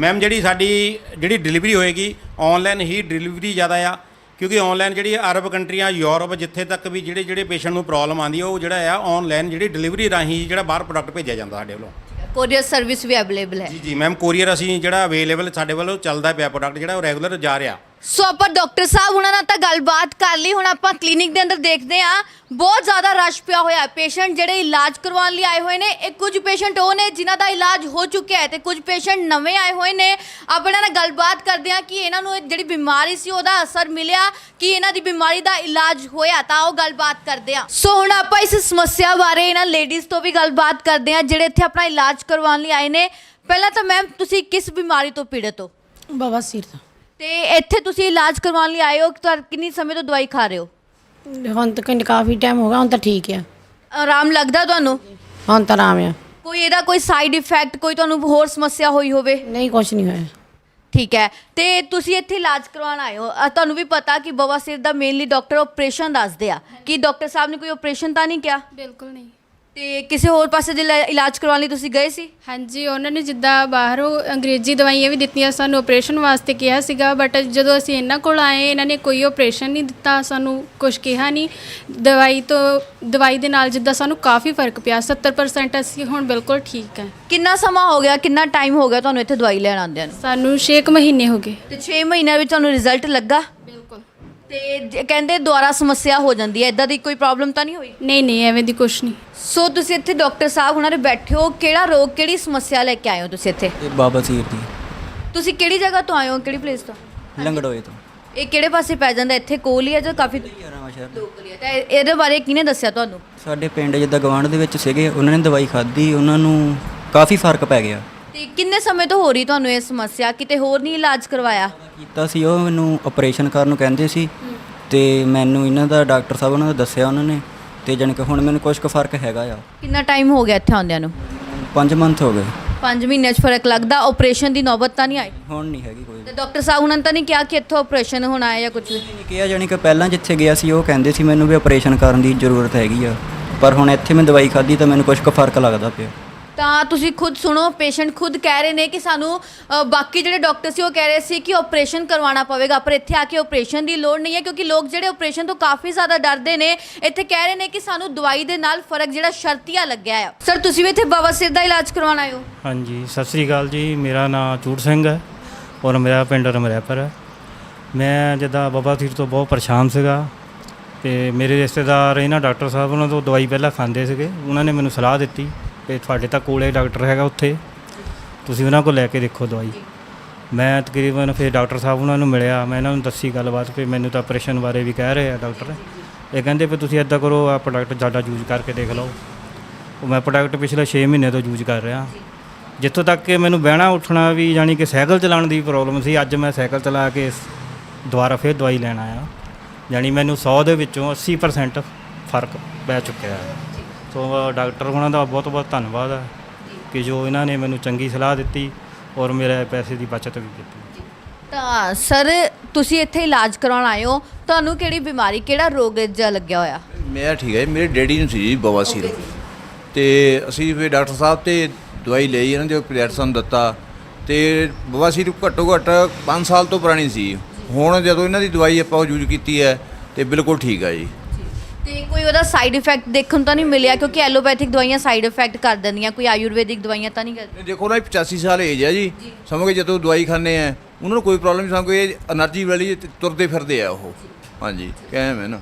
ਮੈਮ ਜਿਹੜੀ ਸਾਡੀ ਜਿਹੜੀ ਡਿਲੀਵਰੀ ਹੋਏਗੀ ਆਨਲਾਈਨ ਹੀ ਡਿਲੀਵਰੀ ਜ਼ਿਆਦਾ ਆ ਕਿਉਂਕਿ ਆਨਲਾਈਨ ਜਿਹੜੀ ਅਰਬ ਕੰਟਰੀਆਂ ਯੂਰਪ ਜਿੱਥੇ ਤੱਕ ਵੀ ਜਿਹੜੇ ਜਿਹੜੇ ਪੇਸ਼ੈਂਟ ਨੂੰ ਪ੍ਰੋਬਲਮ ਆਉਂਦੀ ਹੈ ਉਹ ਜਿਹੜਾ ਆ ਆਨਲਾਈਨ ਜਿਹੜੀ ਡਿਲੀਵਰੀ ਰਾਹੀਂ ਜਿਹੜਾ ਬਾਹਰ ਪ੍ਰੋਡਕਟ ਭੇਜਿਆ ਜਾਂਦਾ ਸਾਡੇ ਵੱਲੋਂ। ਕੋਰੀਅਰ ਸਰਵਿਸ ਵੀ ਅਵੇਲੇਬਲ ਹੈ। ਜੀ ਜੀ ਮੈਮ ਕੋਰੀਅਰ ਅਸੀਂ ਜਿਹੜਾ ਅਵੇਲੇਬਲ ਸਾਡੇ ਵੱਲੋਂ ਚੱਲਦਾ ਪਿਆ ਪ੍ਰੋਡਕਟ ਜਿਹੜਾ ਉਹ ਰੈਗੂਲਰ ਜਾ ਰਿਹਾ। ਸੋ ਆਪਾਂ ਡਾਕਟਰ ਸਾਹਿਬ ਉਹਨਾਂ ਨਾਲ ਤਾਂ ਗੱਲਬਾਤ ਕਰ ਲਈ, ਹੁਣ ਆਪਾਂ ਕਲੀਨਿਕ ਦੇ ਅੰਦਰ ਦੇਖਦੇ ਆ ਬਹੁਤ ਜ਼ਿਆਦਾ ਰਸ਼ ਪਿਆ ਹੋਇਆ ਹੈ। ਪੇਸ਼ੈਂਟ ਜਿਹੜੇ ਇਲਾਜ ਕਰਵਾਉਣ ਲਈ ਆਏ ਹੋਏ ਨੇ, ਇਹ ਕੁਝ ਪੇਸ਼ੈਂਟ ਉਹ ਨੇ ਜਿਨ੍ਹਾਂ ਦਾ ਇਲਾਜ ਹੋ ਚੁੱਕਿਆ ਹੈ ਤੇ ਕੁਝ ਪੇਸ਼ੈਂਟ ਨਵੇਂ ਆਏ ਹੋਏ ਨੇ। ਆਪਾਂ ਇਹਨਾਂ ਨਾਲ ਗੱਲਬਾਤ ਕਰਦੇ ਆ ਕਿ ਇਹਨਾਂ ਨੂੰ ਇਹ ਜਿਹੜੀ ਬਿਮਾਰੀ ਸੀ, ਉਹਦਾ ਅਸਰ ਮਿਲਿਆ, ਕਿ ਇਹਨਾਂ ਦੀ ਬਿਮਾਰੀ ਦਾ ਇਲਾਜ ਹੋਇਆ, ਤਾਂ ਉਹ ਗੱਲਬਾਤ ਕਰਦੇ ਆ ਸੋ ਹੁਣ ਆਪਾਂ ਇਸ ਸਮੱਸਿਆ ਬਾਰੇ ਇਹਨਾਂ ਲੇਡੀਜ਼ ਤੋਂ ਵੀ ਗੱਲਬਾਤ ਕਰਦੇ ਆ ਜਿਹੜੇ ਇੱਥੇ ਆਪਣਾ ਇਲਾਜ ਕਰਵਾਉਣ ਲਈ ਆਏ ਨੇ। ਪਹਿਲਾਂ ਤਾਂ ਮੈਮ ਤੁਸੀਂ ਕਿਸ ਬਿਮਾਰੀ ਤੋਂ ਪੀੜਤ ਹੋ? ਬਵਾਸੀਰ ਤੋਂ ਤੇ ਇੱਥੇ ਤੁਸੀਂ ਇਲਾਜ ਕਰਵਾਉਣ ਲਈ ਆਏ ਹੋ ਤਾਂ ਕਿੰਨੀ ਸਮੇਂ ਤੋਂ ਦਵਾਈ ਖਾ ਰਹੇ ਹੋ? ਹੁਣ ਤੱਕ ਕਾਫੀ ਟਾਈਮ ਹੋ ਗਿਆ ਹੁਣ ਤਾਂ ਠੀਕ ਆ। ਆਰਾਮ ਲੱਗਦਾ ਤੁਹਾਨੂੰ? ਹੁਣ ਤਾਂ ਆਰਾਮ ਆ। ਕੋਈ ਇਹਦਾ ਕੋਈ ਸਾਈਡ ਇਫੈਕਟ ਕੋਈ ਤੁਹਾਨੂੰ ਹੋਰ ਸਮੱਸਿਆ ਹੋਈ ਹੋਵੇ? ਨਹੀਂ ਕੁਛ ਨਹੀਂ ਹੋਇਆ। ਠੀਕ ਹੈ। ਤੇ ਤੁਸੀਂ ਇੱਥੇ ਇਲਾਜ ਕਰਵਾਉਣ ਆਏ ਹੋ। ਅ, ਤੁਹਾਨੂੰ ਵੀ ਪਤਾ ਕਿ ਬਵਾਸੀਰ ਦਾ ਮੇਨਲੀ ਡਾਕਟਰ ਆਪਰੇਸ਼ਨ ਦੱਸਦੇ ਆ। ਕਿ ਡਾਕਟਰ ਸਾਹਿਬ ਨੇ ਕੋਈ ਆਪਰੇਸ਼ਨ ਤਾਂ ਨਹੀਂ ਕਿਹਾ? ਬਿਲਕੁਲ ਨਹੀਂ। ਤੇ ਕਿਸੇ ਹੋਰ ਪਾਸੇ ਦੇ ਇਲਾ- ਇਲਾਜ ਕਰਵਾਉਣ ਲਈ ਤੁਸੀਂ ਗਏ ਸੀ? ਹਾਂਜੀ ਉਹਨਾਂ ਨੇ ਜਿੱਦਾਂ ਬਾਹਰੋਂ ਅੰਗਰੇਜ਼ੀ ਦਵਾਈਆਂ ਵੀ ਦਿੱਤੀਆਂ ਸਾਨੂੰ ਆਪਰੇਸ਼ਨ ਵਾਸਤੇ ਕਿਹਾ ਸੀਗਾ ਬਟ ਜਦੋਂ ਅਸੀਂ ਇਹਨਾਂ ਕੋਲ ਆਏ ਇਹਨਾਂ ਨੇ ਕੋਈ ਆਪਰੇਸ਼ਨ ਨਹੀਂ ਦਿੱਤਾ ਸਾਨੂੰ ਕੁਝ ਕਿਹਾ ਨਹੀਂ। ਦਵਾਈ ਤੋਂ ਦਵਾਈ ਦੇ ਨਾਲ ਜਿੱਦਾਂ ਸਾਨੂੰ ਕਾਫੀ ਫ਼ਰਕ ਪਿਆ 70% ਅਸੀਂ ਹੁਣ ਬਿਲਕੁਲ ਠੀਕ ਹੈ। ਕਿੰਨਾ ਸਮਾਂ ਹੋ ਗਿਆ ਕਿੰਨਾ ਟਾਈਮ ਹੋ ਗਿਆ ਤੁਹਾਨੂੰ ਇੱਥੇ ਦਵਾਈ ਲੈਣ ਆਉਂਦਿਆਂ ਨੂੰ? ਸਾਨੂੰ 6 ਮਹੀਨੇ ਹੋ ਗਏ। ਤੇ 6 ਮਹੀਨਿਆਂ ਵਿੱਚ ਤੁਹਾਨੂੰ ਰਿਜ਼ਲਟ ਲੱਗਾ? ਤੇ ਜ- ਕਹਿੰਦੇ ਦੁਆਰਾ ਸਮੱਸਿਆ ਹੋ ਜਾਂਦੀ ਹੈ ਇਦਾਂ ਦੀ ਕੋਈ ਪ੍ਰੋਬਲਮ ਤਾਂ ਨਹੀਂ ਹੋਈ? ਨਹੀਂ ਨਹੀਂ ਐਵੇਂ ਦੀ ਕੁਝ ਨਹੀਂ। ਸੋ ਤੁਸੀਂ ਇੱਥੇ ਡਾਕਟਰ ਸਾਹਿਬ ਉਹਨਾਂ ਦੇ ਬੈਠੇ ਹੋ ਕਿਹੜਾ ਰੋਗ ਕਿਹੜੀ ਸਮੱਸਿਆ ਲੈ ਕੇ ਆਏ ਹੋ ਤੁਸੀਂ ਇੱਥੇ? ਇਹ ਬਾਬਾ ਸੀਰ ਦੀ। ਤੁਸੀਂ ਕਿਹੜੀ ਜਗ੍ਹਾ ਤੋਂ ਆਏ ਹੋ ਕਿਹੜੀ ਪਲੇਸ ਤੋਂ? ਲੰਗੜੋਏ ਤੋਂ। ਇਹ ਕਿਹੜੇ ਪਾਸੇ ਪੈ ਜਾਂਦਾ ਇੱਥੇ ਕੋਲ ਹੀ ਹੈ ਜਾਂ ਕਾਫੀ ਨਵਾਂ ਸ਼ਹਿਰ। ਲੋਕਲ ਹੀ ਹੈ? ਤਾਂ ਇਹ- ਇਹਦੇ ਬਾਰੇ ਕਿਹਨੇ ਦੱਸਿਆ ਤੁਹਾਨੂੰ? ਸਾਡੇ ਪਿੰਡ ਜਿੱਦਾਂ ਗਵਾਂਢ ਦੇ ਵਿੱਚ ਸੀਗੇ ਉਹਨਾਂ ਨੇ ਦਵਾਈ ਖਾਧੀ ਉਹਨਾਂ ਨੂੰ ਕਾਫੀ ਫ਼ਰਕ ਪੈ ਗਿਆ। ਤੇ ਕਿੰਨੇ ਸਮੇਂ ਤੋਂ ਹੋ ਰਹੀ ਤੁਹਾਨੂੰ ਇਹ ਸਮੱਸਿਆ? ਕਿਤੇ ਹੋਰ ਨਹੀਂ ਇਲਾਜ ਕਰਵਾਇਆ? ਕੀਤਾ ਸੀ ਉਹ ਮੈਨੂੰ ਆਪਰੇਸ਼ਨ ਕਰਨ ਨੂੰ ਕਹਿੰਦੇ ਸੀ ਤੇ ਮੈਨੂੰ ਇਹਨਾਂ ਦਾ ਡਾਕਟਰ ਸਾਹਿਬ ਉਹਨਾਂ ਦਾ ਦੱਸਿਆ ਉਹਨਾਂ ਨੇ ਤੇ ਜਾਣੀ ਕਿ ਹੁਣ ਮੈਨੂੰ ਕੁਝ ਕੁ ਫ਼ਰਕ ਹੈਗਾ ਆ। ਕਿੰਨਾ ਟਾਈਮ ਹੋ ਗਿਆ ਇੱਥੇ ਆਉਂਦਿਆਂ ਨੂੰ? 5 ਮੰਥ ਹੋ ਗਏ। 5 ਮਹੀਨਿਆਂ 'ਚ ਫ਼ਰਕ ਲੱਗਦਾ? ਆਪਰੇਸ਼ਨ ਦੀ ਨੌਬਤ ਤਾਂ ਨਹੀਂ ਆਈ? ਹੁਣ ਨਹੀਂ ਹੈਗੀ ਕੋਈ। ਤੇ ਡਾਕਟਰ ਸਾਹਿਬ ਉਹਨਾਂ ਨੇ ਤਾਂ ਨਹੀਂ ਕਿਹਾ ਕਿ ਇੱਥੋਂ ਆਪਰੇਸ਼ਨ ਹੋਣਾ ਹੈ ਜਾਂ ਕੁਝ ਵੀ? ਨਹੀਂ ਕਿਹਾ ਜਾਣੀ ਕਿ ਪਹਿਲਾਂ ਜਿੱਥੇ ਗਿਆ ਸੀ ਉਹ ਕਹਿੰਦੇ ਸੀ ਮੈਨੂੰ ਵੀ ਆਪਰੇਸ਼ਨ ਕਰਨ ਦੀ ਜ਼ਰੂਰਤ ਹੈਗੀ ਆ। ਪਰ ਹੁਣ ਇੱਥੇ ਮੈਂ ਦਵਾਈ ਖਾਧੀ ਤਾਂ ਮੈਨੂੰ ਕੁਝ ਕੁ ਫ਼ਰਕ ਲੱਗਦਾ ਪਿਆ। ਤਾਂ ਤੁਸੀਂ ਖੁਦ ਸੁਣੋ ਪੇਸ਼ੈਂਟ ਖੁਦ ਕਹਿ ਰਹੇ ਨੇ ਕਿ ਸਾਨੂੰ ਅ, ਬਾਕੀ ਜਿਹੜੇ ਡਾਕਟਰ ਸੀ ਉਹ ਕਹਿ ਰਹੇ ਸੀ ਕਿ ਆਪਰੇਸ਼ਨ ਕਰਵਾਉਣਾ ਪਵੇਗਾ ਪਰ ਇੱਥੇ ਆ ਕੇ ਆਪਰੇਸ਼ਨ ਦੀ ਲੋੜ ਨਹੀਂ ਹੈ ਕਿਉਂਕਿ ਲੋਕ ਜਿਹੜੇ ਆਪਰੇਸ਼ਨ ਤੋਂ ਕਾਫੀ ਜ਼ਿਆਦਾ ਡਰਦੇ ਨੇ ਇੱਥੇ ਕਹਿ ਰਹੇ ਨੇ ਕਿ ਸਾਨੂੰ ਦਵਾਈ ਦੇ ਨਾਲ ਫ਼ਰਕ ਜਿਹੜਾ ਸ਼ਰਤੀਆ ਲੱਗਿਆ ਆ। ਸਰ ਤੁਸੀਂ ਵੀ ਇੱਥੇ ਬਵਾਸੀਰ ਦਾ ਇਲਾਜ ਕਰਵਾਉਣ ਆਏ ਹੋ? ਹਾਂਜੀ ਸਤਿ ਸ੍ਰੀ ਅਕਾਲ ਜੀ। ਮੇਰਾ ਨਾਮ ਚੂੜ ਸਿੰਘ ਹੈ ਔਰ ਮੇਰਾ ਪਿੰਡ ਰਮਰੈਪਰ ਹੈ। ਮੈਂ ਜਿੱਦਾਂ ਬਾਬਾ ਥੀਰ ਤੋਂ ਬਹੁਤ ਪਰੇਸ਼ਾਨ ਸੀਗਾ ਤੇ ਮੇਰੇ ਰਿਸ਼ਤੇਦਾਰ ਇਹਨਾਂ ਡਾਕਟਰ ਸਾਹਿਬ ਉਹਨਾਂ ਤੋਂ ਦਵਾਈ ਪਹਿਲਾਂ ਖਾਂਦੇ ਸੀਗੇ। ਉਹਨਾਂ ਨੇ ਮੈਨੂੰ ਸਲਾਹ ਦਿੱਤੀ ਕਿ ਤੁਹਾਡੇ ਤਾਂ ਕੋਲੇ ਡਾਕਟਰ ਹੈਗਾ ਉੱਥੇ। ਤੁਸੀਂ ਉਹਨਾਂ ਕੋਲ ਲੈ ਕੇ ਦੇਖੋ ਦਵਾਈ। ਮੈਂ ਤਕਰੀਬਨ ਫਿਰ ਡਾਕਟਰ ਸਾਹਿਬ ਉਹਨਾਂ ਨੂੰ ਮਿਲਿਆ। ਮੈਂ ਇਹਨਾਂ ਨੂੰ ਦੱਸੀ ਗੱਲਬਾਤ ਕਿ ਮੈਨੂੰ ਤਾਂ ਆਪਰੇਸ਼ਨ ਬਾਰੇ ਵੀ ਕਹਿ ਰਹੇ ਆ ਡਾਕਟਰ। ਇਹ ਕਹਿੰਦੇ ਵੀ ਤੁਸੀਂ ਇੱਦਾਂ ਕਰੋ ਆ ਪ੍ਰੋਡਕਟ ਜ਼ਿਆਦਾ ਯੂਜ਼ ਕਰਕੇ ਦੇਖ ਲਓ। ਉਹ ਮੈਂ ਪ੍ਰੋਡਕਟ ਪਿਛਲੇ 6 ਮਹੀਨੇ ਤੋਂ ਯੂਜ਼ ਕਰ ਰਿਹਾ। ਜਿੱਥੋਂ ਤੱਕ ਕਿ ਮੈਨੂੰ ਬਹਿਣਾ ਉੱਠਣਾ ਵੀ ਯਾਨੀ ਕਿ ਸਾਈਕਲ ਚਲਾਉਣ ਦੀ ਪ੍ਰੋਬਲਮ ਸੀ, ਅੱਜ ਮੈਂ ਸਾਈਕਲ ਚਲਾ ਕੇ ਦੁਬਾਰਾ ਫਿਰ ਦਵਾਈ ਲੈਣ ਆਇਆ। ਯਾਨੀ ਮੈਨੂੰ 100 ਦੇ ਵਿੱਚੋਂ 80% ਫ਼ਰਕ ਪੈ ਚੁੱਕਿਆ। ਹੈ ਸੋ ਡਾਕਟਰ ਉਹਨਾਂ ਦਾ ਬਹੁਤ ਬਹੁਤ ਧੰਨਵਾਦ ਹੈ ਕਿ ਜੋ ਇਹਨਾਂ ਨੇ ਮੈਨੂੰ ਚੰਗੀ ਸਲਾਹ ਦਿੱਤੀ ਔਰ ਮੇਰੇ ਪੈਸੇ ਦੀ ਬਚਤ ਵੀ ਕੀਤੀ। ਤਾਂ ਸਰ ਤੁਸੀਂ ਇੱਥੇ ਇਲਾਜ ਕਰਾਉਣ ਆਏ ਹੋ। ਤੁਹਾਨੂੰ ਕਿਹੜੀ ਬਿਮਾਰੀ ਕਿਹੜਾ ਰੋਗ ਜਿਹਾ ਲੱਗਿਆ ਹੋਇਆ? ਮੇਰਾ ਠੀਕ ਹੈ ਜੀ, ਮੇਰੇ ਡੈਡੀ ਨੂੰ ਸੀ ਜੀ ਬਵਾਸੀਰ ਤੇ ਅਸੀਂ ਫਿਰ ਡਾਕਟਰ ਸਾਹਿਬ ਤੇ ਦਵਾਈ ਲਈ ਇਹਨਾਂ ਦੇ ਪਲੇਟ ਸਾਨੂੰ ਦਿੱਤਾ। ਤੇ ਬਵਾਸੀਰ ਘੱਟੋ ਘੱਟ 5 ਸਾਲ ਤੋਂ ਪੁਰਾਣੀ ਸੀ। ਹੁਣ ਜਦੋਂ ਇਹਨਾਂ ਦੀ ਦਵਾਈ ਆਪਾਂ ਯੂਜ਼ ਕੀਤੀ ਹੈ ਤੇ ਬਿਲਕੁਲ ਠੀਕ ਆ ਜੀ। ਤੇ ਕੋਈ ਉਹਦਾ ਸਾਈਡ ਇਫੈਕਟ ਦੇਖਣ ਤਾਂ ਨਹੀਂ ਮਿਲਿਆ ਕਿਉਂਕਿ ਐਲੋਪੈਥਿਕ ਦਵਾਈਆਂ ਸਾਈਡ ਇਫੈਕਟ ਕਰ ਦਿੰਦੀਆਂ ਕੋਈ ਆਯੁਰਵੈਦਿਕ ਦਵਾਈਆਂ ਤਾਂ ਨਹੀਂ ਕਰਦੀਆਂ ਦੇਖੋ ਨਾ ਇਹ 85 ਸਾਲ ਏਜ ਹੈ ਜੀ। ਸਮਝੋ ਜਦੋਂ ਦਵਾਈ ਖਾਂਦੇ ਆ ਉਹਨਾਂ ਨੂੰ ਕੋਈ ਪ੍ਰੋਬਲਮ ਨਹੀਂ ਸਮਝੋ ਇਹ એનર્ਜੀ ਵਾਲੀ ਤੁਰਦੇ ਫਿਰਦੇ ਆ ਉਹ। ਹਾਂਜੀ ਕਹਿਮ ਹੈ ਨਾ।